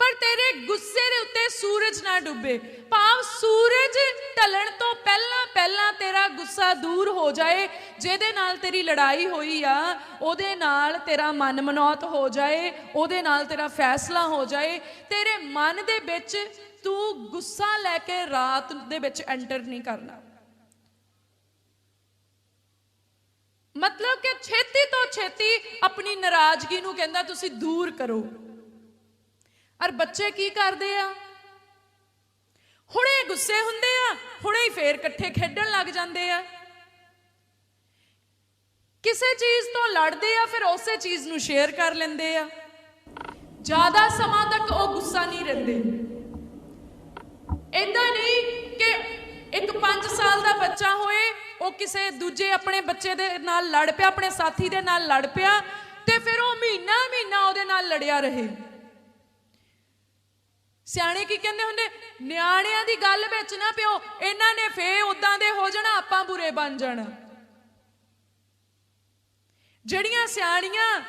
ਪਰ ਤੇਰੇ ਗੁੱਸੇ ਦੇ ਉੱਤੇ ਸੂਰਜ ਨਾ ਡੁੱਬੇ। ਭਾਵ ਸੂਰਜ ਢਲਣ ਤੋਂ ਪਹਿਲਾਂ ਪਹਿਲਾਂ ਤੇਰਾ ਗੁੱਸਾ ਦੂਰ ਹੋ ਜਾਏ, ਜਿਹਦੇ ਨਾਲ ਤੇਰੀ ਲੜਾਈ ਹੋਈ ਆ, ਉਹਦੇ ਨਾਲ ਤੇਰਾ ਮਨ ਮਨੌਤ ਹੋ ਜਾਏ, ਉਹਦੇ ਨਾਲ ਤੇਰਾ ਫੈਸਲਾ ਹੋ ਜਾਏ। ਤੇਰੇ ਮਨ ਦੇ ਵਿੱਚ ਤੂੰ ਗੁੱਸਾ ਲੈ ਕੇ ਰਾਤ ਦੇ ਵਿੱਚ ਐਂਟਰ ਨਹੀਂ ਕਰਨਾ। ਮਤਲਬ ਕਿ ਛੇਤੀ ਤੋਂ ਛੇਤੀ ਆਪਣੀ ਨਾਰਾਜ਼ਗੀ ਨੂੰ ਕਹਿੰਦਾ ਤੁਸੀਂ ਦੂਰ ਕਰੋ। ਔਰ ਬੱਚੇ ਕੀ ਕਰਦੇ ਆ? ਹੁਣੇ ਗੁੱਸੇ ਹੁੰਦੇ ਆ, ਹੁਣੇ ਹੀ ਫੇਰ ਇਕੱਠੇ ਖੇਡਣ ਲੱਗ ਜਾਂਦੇ ਆ। ਕਿਸੇ ਚੀਜ਼ ਤੋਂ ਲੜਦੇ ਆ, ਫਿਰ ਉਸੇ ਚੀਜ਼ ਨੂੰ ਸ਼ੇਅਰ ਕਰ ਲੈਂਦੇ ਆ। ਜ਼ਿਆਦਾ ਸਮਾਂ ਤੱਕ ਉਹ ਗੁੱਸਾ ਨਹੀਂ ਰਹਿੰਦੇ। ਇਦਾਂ ਨਹੀਂ ਕਿ ਇੱਕ 5 ਸਾਲ ਦਾ ਬੱਚਾ ਹੋਏ, ਉਹ ਕਿਸੇ ਦੂਜੇ ਆਪਣੇ ਬੱਚੇ ਦੇ ਨਾਲ ਲੜ ਪਿਆ, ਆਪਣੇ ਸਾਥੀ ਦੇ ਨਾਲ ਲੜ ਪਿਆ, ਤੇ ਫਿਰ ਉਹ ਮਹੀਨਾ ਮਹੀਨਾ ਉਹਦੇ ਨਾਲ ਲੜਿਆ ਰਹੇ। ਸਿਆਣੇ ਕੀ ਕਹਿੰਦੇ ਹੁੰਦੇ? ਨਿਆਣਿਆਂ ਦੀ ਗੱਲ ਵਿੱਚ ਨਾ ਪਿਓ, ਇਹਨਾਂ ਨੇ ਫੇ ਉਦਾਂ ਦੇ ਹੋ ਜਾਣਾ, ਆਪਾਂ ਬੁਰੇ ਬਣ ਜਾਣਾ। ਜਿਹੜੀਆਂ ਸਿਆਣੀਆਂ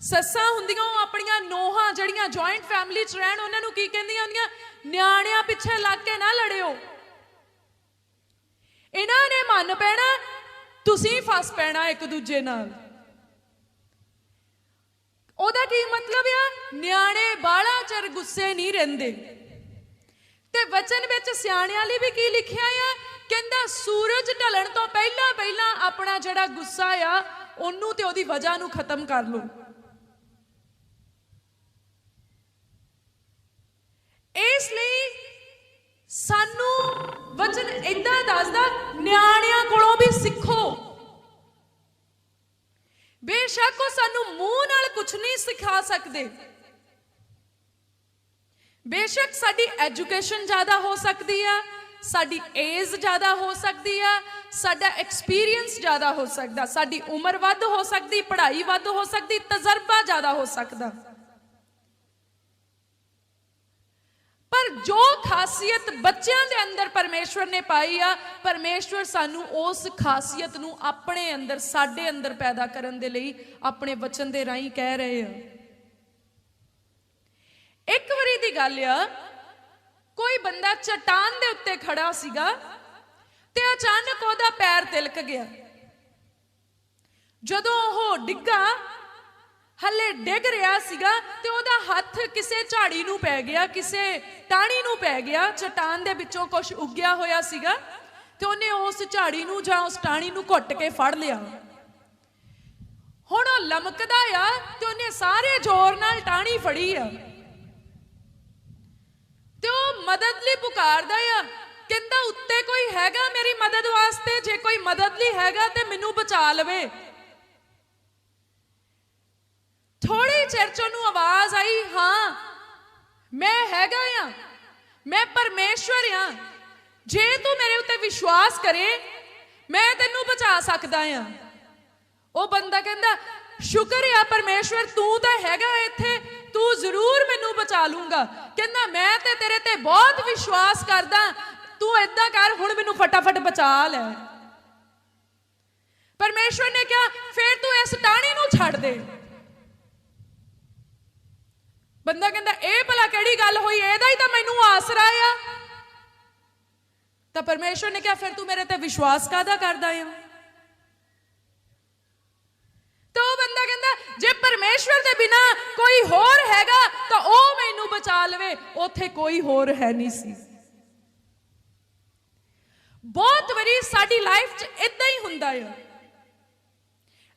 ਸੱਸਾਂ ਹੁੰਦੀਆਂ, ਉਹ ਆਪਣੀਆਂ ਨੋਹਾਂ, ਜਿਹੜੀਆਂ ਜੁਆਇੰਟ ਫੈਮਿਲੀ 'ਚ ਰਹਿਣ, ਉਹਨਾਂ ਨੂੰ ਕੀ ਕਹਿੰਦੀਆਂ ਹੁੰਦੀਆਂ? ਨਿਆਣਿਆਂ ਪਿੱਛੇ ਲੱਗ ਕੇ ਨਾ ਲੜਿਓ। ਇਹਨਾਂ ਨੇ ਮੰਨ ਪੈਣਾ, ਤੁਸੀਂ ਫਸ ਪੈਣਾ ਇੱਕ ਦੂਜੇ ਨਾਲ। ਉਹਦਾ ਕੀ ਮਤਲਬ ਆ? ਨਿਆਣੇ ਬਾਲਾ ਚਿਰ ਗੁੱਸੇ ਨਹੀਂ ਰਹਿੰਦੇ। ਤੇ ਵਚਨ ਵਿੱਚ ਸਿਆਣਿਆਂ ਲਈ ਵੀ ਕੀ ਲਿਖਿਆ ਆ? ਕਹਿੰਦਾ ਸੂਰਜ ਢਲਣ ਤੋਂ ਪਹਿਲਾਂ ਪਹਿਲਾਂ ਆਪਣਾ ਜਿਹੜਾ ਗੁੱਸਾ ਆ, ਉਹਨੂੰ ਤੇ ਉਹਦੀ ਵਜ੍ਹਾ ਨੂੰ ਖਤਮ ਕਰ ਲਓ। ਇਸ ਲਈ ਸਾਨੂੰ ਵਚਨ ਇਦਾਂ ਦੱਸਦਾ, ਨਿਆਣਿਆਂ ਕੋਲੋਂ ਵੀ ਸਿੱਖੋ। ਬੇਸ਼ੱਕ ਉਹ ਸਾਨੂੰ ਮੂੰਹ ਨਾਲ ਕੁਝ ਨਹੀਂ ਸਿਖਾ ਸਕਦੇ। ਬੇਸ਼ੱਕ ਸਾਡੀ ਐਜੂਕੇਸ਼ਨ ਜ਼ਿਆਦਾ ਹੋ ਸਕਦੀ ਆ, ਸਾਡੀ ਏਜ ਜ਼ਿਆਦਾ ਹੋ ਸਕਦੀ ਆ, ਸਾਡਾ ਐਕਸਪੀਰੀਅੰਸ ਜ਼ਿਆਦਾ ਹੋ ਸਕਦਾ, ਸਾਡੀ ਉਮਰ ਵੱਧ ਹੋ ਸਕਦੀ, ਪੜ੍ਹਾਈ ਵੱਧ ਹੋ ਸਕਦੀ, ਤਜਰਬਾ ਜ਼ਿਆਦਾ ਹੋ ਸਕਦਾ। ਪਰ ਜੋ ਖਾਸੀਅਤ ਬੱਚਿਆਂ ਦੇ ਅੰਦਰ ਪਰਮੇਸ਼ਵਰ ਨੇ ਪਾਈ ਆ, ਪਰਮੇਸ਼ਵਰ ਸਾਨੂੰ ਉਸ ਖਾਸੀਅਤ ਨੂੰ ਆਪਣੇ ਅੰਦਰ, ਸਾਡੇ ਅੰਦਰ ਪੈਦਾ ਕਰਨ ਦੇ ਲਈ ਆਪਣੇ ਵਚਨ ਦੇ ਰਾਹੀਂ ਕਹਿ ਰਹੇ ਆ। ਇੱਕ ਵਾਰੀ ਦੀ ਗੱਲ ਆ, ਕੋਈ ਬੰਦਾ ਚਟਾਨ ਦੇ ਉੱਤੇ ਖੜਾ ਸੀਗਾ ਤੇ ਅਚਾਨਕ ਉਹਦਾ ਪੈਰ ਤਿਲਕ ਗਿਆ। ਜਦੋਂ ਉਹ ਡਿੱਗਾ ਹੱਲੇ ਡਿੱਗ ਰਿਹਾ ਸੀਗਾ ਤੇ ਉਹਦਾ ਹੱਥ ਕਿਸੇ ਝਾੜੀ ਨੂੰ ਪੈ ਗਿਆ, ਕਿਸੇ ਟਾਣੀ ਨੂੰ ਪੈ ਗਿਆ, ਚਟਾਨ ਦੇ ਵਿੱਚੋਂ ਕੁਝ ਉੱਗਿਆ ਹੋਇਆ ਸੀਗਾ ਤੇ ਉਹਨੇ ਉਸ ਝਾੜੀ ਨੂੰ ਜਾਂ ਉਸ ਟਾਣੀ ਨੂੰ ਘੁੱਟ ਕੇ ਫੜ ਲਿਆ। ਹੁਣ ਉਹ ਲਮਕਦਾ ਆ ਤੇ ਉਹਨੇ ਸਾਰੇ ਜ਼ੋਰ ਨਾਲ ਟਾਹਣੀ ਫੜੀ ਆ। ਤੇ ਉਹ ਮਦਦ ਲਈ ਪੁਕਾਰਦਾ ਆ, ਕਹਿੰਦਾ, ਉੱਤੇ ਕੋਈ ਹੈਗਾ ਮੇਰੀ ਮਦਦ ਵਾਸਤੇ? ਜੇ ਕੋਈ ਮਦਦ ਲਈ ਹੈਗਾ ਤੇ ਮੈਨੂੰ ਬਚਾ ਲਵੇ। ਥੋੜੀ ਚਿਰ ਚ ਆਵਾਜ਼ ਆਈ, ਹਾਂ, ਮੈਂ ਹੈਗਾ ਆ, ਮੈਂ ਪਰਮੇਸ਼ਵਰ ਆ। ਜੇ ਤੂੰ ਮੇਰੇ ਉੱਤੇ ਵਿਸ਼ਵਾਸ ਕਰੇ, ਮੈਂ ਤੈਨੂੰ ਬਚਾ ਸਕਦਾ ਆ। ਉਹ ਬੰਦਾ ਕਹਿੰਦਾ, ਸ਼ੁਕਰ ਆ ਪਰਮੇਸ਼ਵਰ, ਤੂੰ ਤਾਂ ਹੈਗਾ ਇੱਥੇ, ਤੂੰ ਜ਼ਰੂਰ ਮੈਨੂੰ ਬਚਾ ਲੂੰਗਾ ਕਹਿੰਦਾ, ਮੈਂ ਤੇ ਤੇਰੇ ਤੇ ਬਹੁਤ ਵਿਸ਼ਵਾਸ ਕਰਦਾ, ਤੂੰ ਏਦਾਂ ਕਰ, ਹੁਣ ਮੈਨੂੰ ਫਟਾਫਟ ਬਚਾ ਲੈ। ਪਰਮੇਸ਼ਵਰ ਨੇ ਕਿਹਾ, ਫੇਰ ਤੂੰ ਇਸ ਟਾਣੀ ਨੂੰ ਛੱਡ ਦੇ। ਬੰਦਾ ਕਹਿੰਦਾ, ਇਹ ਭਲਾ ਕਿਹੜੀ ਗੱਲ ਹੋਈ? ਇਹਦਾ ਹੀ ਤਾਂ ਮੈਨੂੰ ਆਸਰਾ ਆ। ਤਾਂ ਪਰਮੇਸ਼ਵਰ ਨੇ ਕਿਹਾ, ਫਿਰ ਤੂੰ ਮੇਰੇ ਤੇ ਵਿਸ਼ਵਾਸ ਕਾਦਾ ਕਰਦਾ ਆ? ਤਾਂ ਉਹ ਬੰਦਾ ਕਹਿੰਦਾ, ਜੇ ਪਰਮੇਸ਼ਵਰ ਦੇ ਬਿਨਾ ਕੋਈ ਹੋਰ ਹੈਗਾ, ਤਾਂ ਉਹ ਮੈਨੂੰ ਬਚਾ ਲਵੇ। ਉੱਥੇ ਕੋਈ ਹੋਰ ਹੈ ਨਹੀਂ ਸੀ। ਬਹੁਤ ਵਾਰੀ ਸਾਡੀ ਲਾਈਫ 'ਚ ਇਦਾਂ ਹੀ ਹੁੰਦਾ ਆ।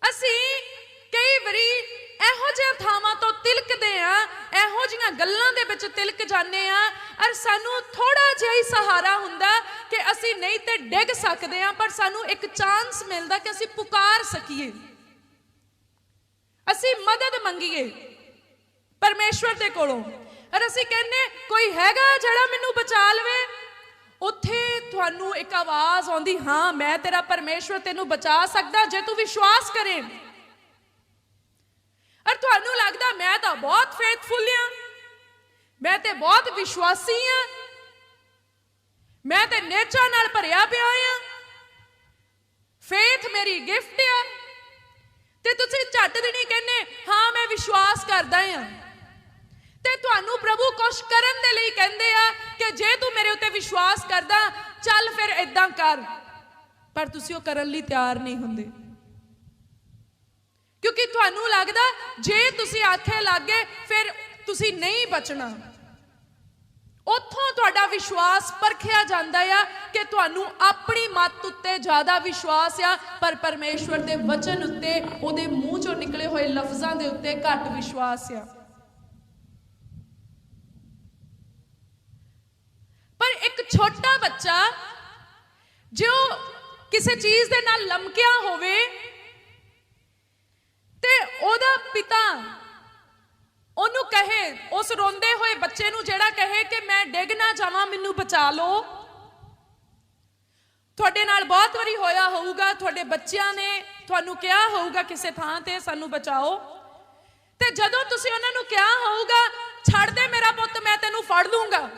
ਅਸੀਂ ਕਈ ਵਾਰੀ ਇਹੋ ਜਿਹੀਆਂ ਥਾਵਾਂ ਤੋਂ ਤਿਲਕਦੇ ਆ, ਇਹੋ ਜਿਹੀਆਂ ਗੱਲਾਂ ਦੇ ਵਿੱਚ ਤਿਲਕ ਜਾਂਦੇ ਆ, ਔਰ ਸਾਨੂੰ ਥੋੜਾ ਜਿਹਾ ਹੀ ਸਹਾਰਾ ਹੁੰਦਾ ਕਿ ਅਸੀਂ ਨਹੀਂ ਤੇ ਡਿੱਗ ਸਕਦੇ ਆ, ਪਰ ਸਾਨੂੰ ਇੱਕ ਚਾਂਸ ਮਿਲਦਾ ਕਿ ਅਸੀਂ ਪੁਕਾਰ ਸਕੀਏ। ਅਸੀਂ ਮਦਦ ਮੰਗੀਏ ਪਰਮੇਸ਼ਵਰ ਦੇ ਕੋਲੋਂ। ਔਰ ਅਸੀਂ ਕਹਿੰਨੇ ਕੋਈ ਹੈਗਾ ਜਿਹੜਾ ਮੈਨੂੰ ਬਚਾ ਲਵੇ? ਉੱਥੇ ਤੁਹਾਨੂੰ ਇੱਕ ਆਵਾਜ਼ ਆਉਂਦੀ, ਹਾਂ, ਮੈਂ ਤੇਰਾ ਪਰਮੇਸ਼ਵਰ ਤੈਨੂੰ ਬਚਾ ਸਕਦਾ ਜੇ ਤੂੰ ਵਿਸ਼ਵਾਸ ਕਰੇ। ਪਰ ਤੁਹਾਨੂੰ ਲੱਗਦਾ ਮੈਂ ਤਾਂ ਬਹੁਤ ਫੇਥਫੁਲ ਆ ਮੈਂ ਤੇ ਬਹੁਤ ਵਿਸ਼ਵਾਸੀ ਆ ਮੈਂ ਤੇ ਨੇਚਰ ਨਾਲ ਭਰਿਆ ਪਿਆ ਆ ਫੇਥ ਮੇਰੀ ਗਿਫਟ ਆ। ਤੇ ਤੁਸੀਂ ਝੱਟ ਦੀ ਨਹੀਂ ਕਹਿੰਨੇ ਹਾਂ, ਮੈਂ ਵਿਸ਼ਵਾਸ ਕਰਦਾ ਆ ਤੇ ਤੁਹਾਨੂੰ ਪ੍ਰਭੂ ਕੁਛ ਕਰਨ ਦੇ ਲਈ ਕਹਿੰਦੇ ਆ ਕਿ ਜੇ ਤੂੰ ਮੇਰੇ ਉੱਤੇ ਵਿਸ਼ਵਾਸ ਕਰਦਾ, ਚੱਲ ਫਿਰ ਇਦਾਂ ਕਰ। ਪਰ ਤੁਸੀਂ ਉਹ ਕਰਨ ਲਈ ਤਿਆਰ ਨਹੀਂ ਹੁੰਦੇ। ਕਿਉਂਕਿ ਤੁਹਾਨੂੰ ਲੱਗਦਾ ਜੇ ਤੁਸੀਂ ਆਖੇ ਲੱਗੇ, ਫਿਰ ਤੁਸੀਂ ਨਹੀਂ ਬਚਣਾ। ਉੱਥੋਂ ਤੁਹਾਡਾ ਵਿਸ਼ਵਾਸ ਪਰਖਿਆ ਜਾਂਦਾ ਆ ਕਿ ਤੁਹਾਨੂੰ ਆਪਣੀ ਮੱਤ ਉੱਤੇ ਜ਼ਿਆਦਾ ਵਿਸ਼ਵਾਸ ਆ, ਪਰ ਪਰਮੇਸ਼ਵਰ ਦੇ ਵਚਨ ਉੱਤੇ, ਉਹਦੇ ਮੂੰਹ ਚੋਂ ਨਿਕਲੇ ਹੋਏ ਲਫ਼ਜ਼ਾਂ ਦੇ ਉੱਤੇ ਘੱਟ ਵਿਸ਼ਵਾਸ ਆ। ਪਰ ਇੱਕ ਛੋਟਾ ਬੱਚਾ, ਜੋ ਕਿਸੇ ਚੀਜ਼ ਦੇ ਨਾਲ ਲਮਕਿਆ ਹੋਵੇ ਤੇ ਉਹਦਾ ਪਿਤਾ ਉਹਨੂੰ ਕਹੇ, ਉਸ ਰੋਂਦੇ ਹੋਏ ਬੱਚੇ ਨੂੰ ਜਿਹੜਾ ਕਹੇ ਕਿ ਮੈਂ ਡਿੱਗ ਨਾ ਜਾਵਾਂ, ਮੈਨੂੰ ਬਚਾ ਲਓ। ਤੁਹਾਡੇ ਨਾਲ ਬਹੁਤ ਵਾਰੀ ਹੋਇਆ ਹੋਊਗਾ, ਤੁਹਾਡੇ ਬੱਚਿਆਂ ਨੇ ਤੁਹਾਨੂੰ ਕਿਹਾ ਹੋਊਗਾ ਕਿਸੇ ਥਾਂ ਤੇ, ਸਾਨੂੰ ਬਚਾਓ। ਤੇ ਜਦੋਂ ਤੁਸੀਂ ਉਹਨਾਂ ਨੂੰ ਕਿਹਾ ਹੋਊਗਾ, ਛੱਡ ਦੇ ਮੇਰਾ ਪੁੱਤ, ਮੈਂ ਤੈਨੂੰ ਫੜ ਲੂੰਗਾ।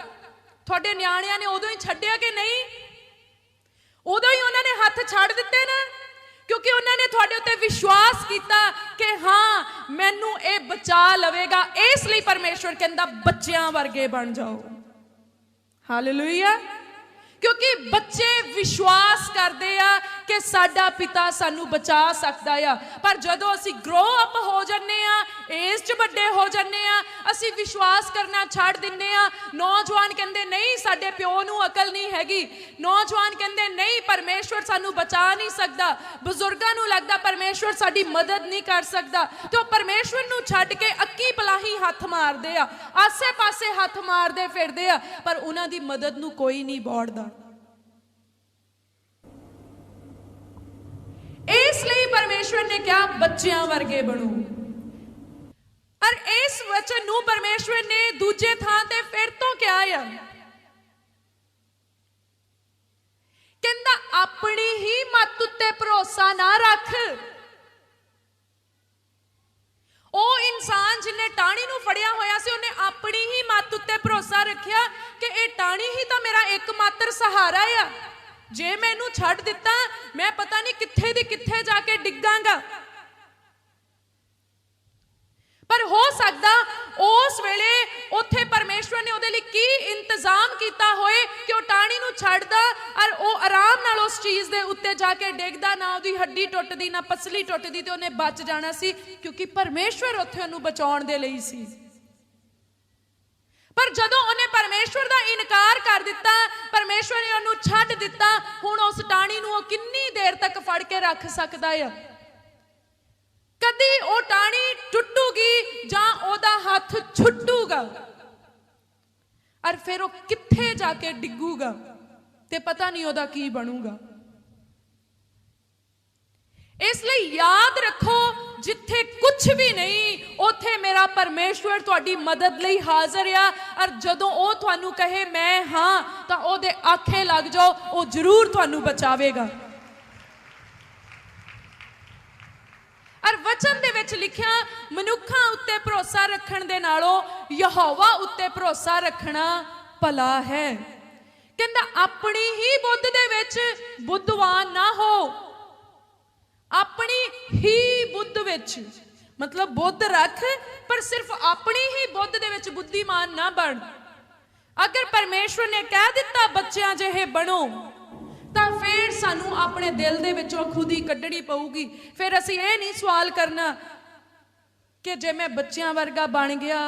ਤੁਹਾਡੇ ਨਿਆਣਿਆਂ ਨੇ ਉਦੋਂ ਹੀ ਛੱਡਿਆ ਕਿ ਨਹੀਂ? ਉਦੋਂ ਹੀ ਉਹਨਾਂ ਨੇ ਹੱਥ ਛੱਡ ਦਿੱਤੇ ਨਾ। ਕਿਉਂਕਿ ਉਹਨਾਂ ਨੇ ਤੁਹਾਡੇ ਉੱਤੇ ਵਿਸ਼ਵਾਸ ਕੀਤਾ ਕਿ ਹਾਂ, ਮੈਨੂੰ ਇਹ ਬਚਾ ਲਵੇਗਾ। ਇਸ ਲਈ ਪਰਮੇਸ਼ਵਰ ਕਹਿੰਦਾ, ਬੱਚਿਆਂ ਵਰਗੇ ਬਣ ਜਾਓ। ਹਾਲੇਲੂਇਆ ਕਿਉਂਕਿ ਬੱਚੇ ਵਿਸ਼ਵਾਸ ਕਰਦੇ ਆ ਕਿ ਸਾਡਾ ਪਿਤਾ ਸਾਨੂੰ ਬਚਾ ਸਕਦਾ ਆ। ਪਰ ਜਦੋਂ ਅਸੀਂ ਗਰੋ ਅਪ ਹੋ ਜੰਨੇ ਆ ਏਜ 'ਚ ਵੱਡੇ ਹੋ ਜੰਨੇ ਆ, ਅਸੀਂ ਵਿਸ਼ਵਾਸ ਕਰਨਾ ਛੱਡ ਦਿੰਨੇ ਆ। ਨੌਜਵਾਨ ਕਹਿੰਦੇ, ਨਹੀਂ, ਸਾਡੇ ਪਿਓ ਨੂੰ ਅਕਲ ਨਹੀਂ ਹੈਗੀ। ਨੌਜਵਾਨ ਕਹਿੰਦੇ, ਨਹੀਂ, ਪਰਮੇਸ਼ਵਰ ਸਾਨੂੰ ਬਚਾ ਨਹੀਂ ਸਕਦਾ। ਬਜ਼ੁਰਗਾਂ ਨੂੰ ਲੱਗਦਾ, ਪਰਮੇਸ਼ਵਰ ਸਾਡੀ ਮਦਦ ਨਹੀਂ ਕਰ ਸਕਦਾ। ਤੇ ਉਹ ਪਰਮੇਸ਼ਵਰ ਨੂੰ ਛੱਡ ਕੇ ਅੱਕੀ ਪਲਾਹੀ ਹੱਥ ਮਾਰਦੇ ਆ। ਆਸੇ-ਪਾਸੇ ਹੱਥ ਮਾਰਦੇ ਫਿਰਦੇ ਆ, ਪਰ ਉਹਨਾਂ ਦੀ ਮਦਦ ਨੂੰ ਕੋਈ ਨਹੀਂ ਬੋੜਦਾ। ਇਸ ਲਈ ਪਰਮੇਸ਼ਵਰ ਨੇ ਕਿਹਾ, ਬੱਚਿਆਂ ਵਰਗੇ ਬਣੋ। ਔਰ ਇਸ ਵਚਨ ਨੂੰ ਪਰਮੇਸ਼ਵਰ ਨੇ ਦੂਜੇ ਥਾਂ ਤੇ ਫਿਰ ਤੋਂ ਕਿਹਾ ਆ। ਕਹਿੰਦਾ, ਆਪਣੀ ਹੀ ਮੱਤ ਉੱਤੇ ਭਰੋਸਾ ਨਾ ਰੱਖ। ਉਹ ਇਨਸਾਨ ਜਿਹਨੇ ਟਾਣੀ ਨੂੰ ਫੜਿਆ ਹੋਇਆ ਸੀ, ਉਹਨੇ ਆਪਣੀ ਹੀ ਮੱਤ ਉੱਤੇ ਭਰੋਸਾ ਰੱਖਿਆ ਕਿ ਇਹ ਟਾਣੀ ਹੀ ਤਾਂ ਮੇਰਾ ਇੱਕਮਾਤਰ ਸਹਾਰਾ ਆ। ਜੇ ਮੈਂ ਇਹਨੂੰ ਛੱਡ ਦਿੱਤਾ, ਮੈਂ ਪਤਾ ਨਹੀਂ ਕਿੱਥੇ ਦੀ ਕਿੱਥੇ ਜਾ ਕੇ ਡਿੱਗਾਂਗਾ। ਪਰ ਹੋ ਸਕਦਾ ਉਸ ਵੇਲੇ ਉੱਥੇ ਪਰਮੇਸ਼ਵਰ ਨੇ ਉਹਦੇ ਲਈ ਕੀ ਇੰਤਜ਼ਾਮ ਕੀਤਾ ਹੋਏ ਕਿ ਉਹ ਟਾਣੀ ਨੂੰ ਛੱਡਦਾ ਔਰ ਉਹ ਆਰਾਮ ਨਾਲ ਉਸ ਚੀਜ਼ ਦੇ ਉੱਤੇ ਜਾ ਕੇ ਡਿੱਗਦਾ, ਨਾ ਉਹਦੀ ਹੱਡੀ ਟੁੱਟਦੀ, ਨਾ ਪਸਲੀ ਟੁੱਟਦੀ ਤੇ ਉਹਨੇ ਬਚ ਜਾਣਾ ਸੀ, ਕਿਉਂਕਿ ਪਰਮੇਸ਼ਵਰ ਉੱਥੇ ਉਹਨੂੰ ਬਚਾਉਣ ਦੇ ਲਈ ਸੀ। ਪਰ ਜਦੋਂ ਉਹਨੇ ਪਰਮੇਸ਼ਵਰ ਦਾ ਇਨਕਾਰ ਕਰ ਦਿੱਤਾ, ਪਰਮੇਸ਼ਵਰ ਨੇ ਉਹਨੂੰ ਛੱਡ ਦਿੱਤਾ, ਹੁਣ ਉਸ ਟਾਣੀ ਨੂੰ ਉਹ ਕਿੰਨੀ ਦੇਰ ਤੱਕ ਫੜ ਕੇ ਰੱਖ ਸਕਦਾ ਆ? ਕਦੀ ਉਹ ਟਾਣੀ ਟੁੱਟੂਗੀ ਜਾਂ ਉਹਦਾ ਹੱਥ ਛੁੱਟੂਗਾ? ਔਰ ਫਿਰ ਉਹ ਕਿੱਥੇ ਜਾ ਕੇ ਡਿੱਗੂਗਾ? ਤੇ ਪਤਾ ਨਹੀਂ ਉਹਦਾ ਕੀ ਬਣੂਗਾ? ਇਸ ਲਈ ਯਾਦ ਰੱਖੋ, ਜਿੱਥੇ ਕੁਝ ਵੀ ਨਹੀਂ, ਉੱਥੇ ਮੇਰਾ ਪਰਮੇਸ਼ਵਰ ਤੁਹਾਡੀ ਮਦਦ ਲਈ ਹਾਜ਼ਰ ਆ। ਔਰ ਜਦੋਂ ਉਹ ਤੁਹਾਨੂੰ ਕਹੇ, ਮੈਂ ਹਾਂ, ਤਾਂ ਉਹਦੇ ਆਖੇ ਲੱਗ ਜਾਓ, ਉਹ ਜ਼ਰੂਰ ਤੁਹਾਨੂੰ ਬਚਾਵੇਗਾ। ਔਰ ਵਚਨ ਦੇ ਵਿੱਚ ਲਿਖਿਆ, ਮਨੁੱਖਾਂ ਉੱਤੇ ਭਰੋਸਾ ਰੱਖਣ ਦੇ ਨਾਲੋਂ ਯਹੋਵਾ ਉੱਤੇ ਭਰੋਸਾ ਰੱਖਣਾ ਭਲਾ ਹੈ। ਕਹਿੰਦਾ, ਆਪਣੀ ਹੀ ਬੁੱਧ ਦੇ ਵਿੱਚ ਬੁੱਧਵਾਨ ਨਾ ਹੋ। ਆਪਣੀ ਹੀ ਬੁੱਧ ਵਿੱਚ। ਮਤਲਬ ਬੁੱਧ ਰੱਖ, ਪਰ ਸਿਰਫ ਆਪਣੀ ਹੀ ਬੁੱਧ ਦੇ ਵਿੱਚ ਬੁੱਧੀਮਾਨ ਨਾ ਬਣ। ਅਗਰ ਪਰਮੇਸ਼ਵਰ ਨੇ ਕਹਿ ਦਿੱਤਾ ਬੱਚਿਆਂ ਜਿਹੇ ਬਣੋ, ਤਾਂ ਫਿਰ ਸਾਨੂੰ ਆਪਣੇ ਦਿਲ ਦੇ ਵਿੱਚੋਂ ਖੁਦ ਹੀ ਕੱਢਣੀ ਪਊਗੀ। ਫਿਰ ਅਸੀਂ ਇਹ ਨਹੀਂ ਸਵਾਲ ਕਰਨਾ ਕਿ ਜੇ ਮੈਂ ਬੱਚਿਆਂ ਵਰਗਾ ਬਣ ਗਿਆ,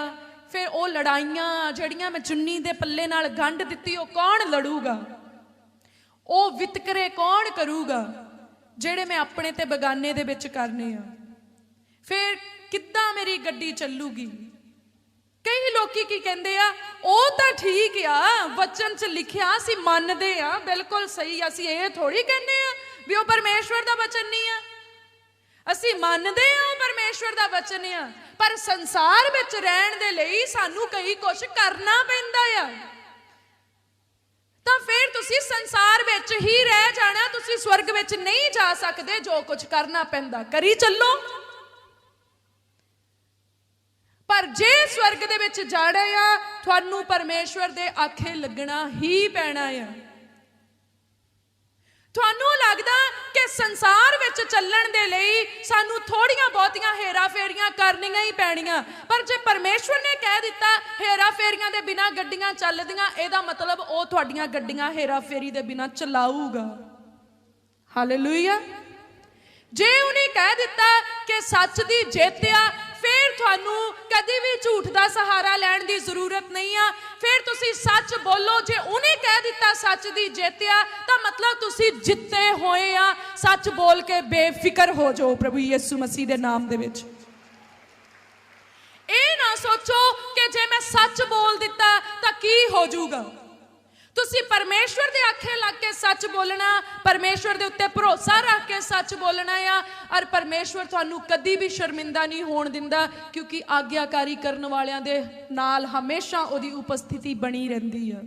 ਫਿਰ ਉਹ ਲੜਾਈਆਂ ਜਿਹੜੀਆਂ ਮੈਂ ਚੁੰਨੀ ਦੇ ਪੱਲੇ ਨਾਲ ਗੰਢ ਦਿੱਤੀ, ਉਹ ਕੌਣ ਲੜੂਗਾ? ਉਹ ਵਿਤਕਰੇ ਕੌਣ ਕਰੂਗਾ? ਜਿਹੜੇ ਮੈਂ ਆਪਣੇ ਤੇ ਬਗਾਨੇ ਦੇ ਵਿੱਚ ਕਰਨੇ ਆ। ਫਿਰ ਕਿੱਦਾਂ ਮੇਰੀ ਗੱਡੀ ਚੱਲੂਗੀ? ਕਈ ਲੋਕੀ ਕੀ ਕਹਿੰਦੇ ਆ, ਉਹ ਤਾਂ ਠੀਕ ਆ, ਵਚਨ 'ਚ ਲਿਖਿਆ ਅਸੀਂ ਮੰਨਦੇ ਆ, ਬਿਲਕੁਲ ਸਹੀ, ਅਸੀਂ ਇਹ ਥੋੜੀ ਕਹਿੰਦੇ ਆ ਵੀ ਉਹ ਪਰਮੇਸ਼ਵਰ ਦਾ ਵਚਨ ਨਹੀਂ ਆ। ਅਸੀਂ ਮੰਨਦੇ ਆ ਉਹ ਪਰਮੇਸ਼ਵਰ ਦਾ ਵਚਨ ਆ, ਪਰ ਸੰਸਾਰ ਵਿੱਚ ਰਹਿਣ ਦੇ ਲਈ ਸਾਨੂੰ ਕਈ ਕੁਝ ਕਰਨਾ ਪੈਂਦਾ ਆ। ਤਾਂ ਫਿਰ ਤੁਸੀਂ ਸੰਸਾਰ ਵਿੱਚ ਹੀ ਰਹਿ ਜਾਣਾ, ਤੁਸੀਂ ਸਵਰਗ ਵਿੱਚ ਨਹੀਂ ਜਾ ਸਕਦੇ, ਜੋ ਕੁਝ ਕਰਨਾ ਪੈਂਦਾ। ਕਰੀ ਚੱਲੋ। ਪਰ ਜੇ ਸਵਰਗ ਦੇ ਵਿੱਚ ਜਾਣਾ ਆ, ਤੁਹਾਨੂੰ ਪਰਮੇਸ਼ਵਰ ਦੇ ਆਖੇ ਲੱਗਣਾ ਹੀ ਪੈਣਾ ਆ। ਤੁਹਾਨੂੰ ਲੱਗਦਾ ਕਿ ਸੰਸਾਰ ਵਿੱਚ ਚੱਲਣ ਦੇ ਲਈ ਸਾਨੂੰ ਥੋੜੀਆਂ ਬਹੁਤੀਆਂ ਹੇਰਾ ਫੇਰੀਆਂ ਕਰਨੀਆਂ ਹੀ ਪੈਣੀਆਂ? ਪਰ ਜੇ ਪਰਮੇਸ਼ਵਰ ਨੇ ਕਹਿ ਦਿੱਤਾ ਹੇਰਾ ਫੇਰੀਆਂ ਦੇ ਬਿਨਾ ਗੱਡੀਆਂ ਚੱਲਦੀਆਂ, ਇਹਦਾ ਮਤਲਬ ਉਹ ਤੁਹਾਡੀਆਂ ਗੱਡੀਆਂ ਹੇਰਾ ਫੇਰੀ ਦੇ ਬਿਨਾ ਚਲਾਊਗਾ। ਹਾਲੇਲੂਇਆ ਜੇ ਉਹਨੇ ਕਹਿ ਦਿੱਤਾ ਕਿ ਸੱਚ ਦੀ ਜਿੱਤ ਆ, ਫਿਰ ਤੁਹਾਨੂੰ ਕਦੀ ਵੀ ਝੂਠ ਦਾ ਸਹਾਰਾ ਲੈਣ ਦੀ ਜ਼ਰੂਰਤ ਨਹੀਂ ਆ। ਫਿਰ ਤੁਸੀਂ ਸੱਚ ਬੋਲੋ, ਜੇ ਉਹਨੇ ਕਹਿ ਦਿੱਤਾ ਸੱਚ ਦੀ ਜਿੱਤ ਆ, ਤਾਂ ਮਤਲਬ ਤੁਸੀਂ ਜਿੱਤੇ ਹੋਏ ਆ। ਸੱਚ ਬੋਲ ਕੇ ਬੇਫਿਕਰ ਹੋ ਜਾਓ ਪ੍ਰਭੂ ਯਿਸੂ ਮਸੀਹ ਦੇ ਨਾਮ ਦੇ ਵਿੱਚ। ਇਹ ਨਾ ਸੋਚੋ ਕਿ ਜੇ ਮੈਂ ਸੱਚ ਬੋਲ ਦਿੱਤਾ, ਤਾਂ ਕੀ ਹੋ ਜਾਊਗਾ? ਤੁਸੀਂ ਪਰਮੇਸ਼ਵਰ ਦੇ ਆਖੇ ਲੱਗ ਕੇ ਸੱਚ ਬੋਲਣਾ, ਪਰਮੇਸ਼ਵਰ ਦੇ ਉੱਤੇ ਭਰੋਸਾ ਰੱਖ ਕੇ ਸੱਚ ਬੋਲਣਾ ਆ, ਔਰ ਪਰਮੇਸ਼ਵਰ ਤੁਹਾਨੂੰ ਕਦੀ ਵੀ ਸ਼ਰਮਿੰਦਾ ਨਹੀਂ ਹੋਣ ਦਿੰਦਾ, ਕਿਉਂਕਿ ਆਗਿਆਕਾਰੀ ਕਰਨ ਵਾਲਿਆਂ ਦੇ ਨਾਲ ਹਮੇਸ਼ਾ ਉਹਦੀ ਉਪਸਥਿਤੀ ਬਣੀ ਰਹਿੰਦੀ ਆ।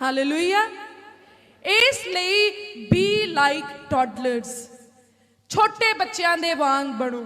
ਹਾਲੇਲੂਇਆ ਇਸ ਲਈ ਬੀ ਲਾਈਕ ਟੌਡਲਰਸ ਛੋਟੇ ਬੱਚਿਆਂ ਦੇ ਵਾਂਗ ਬਣੋ।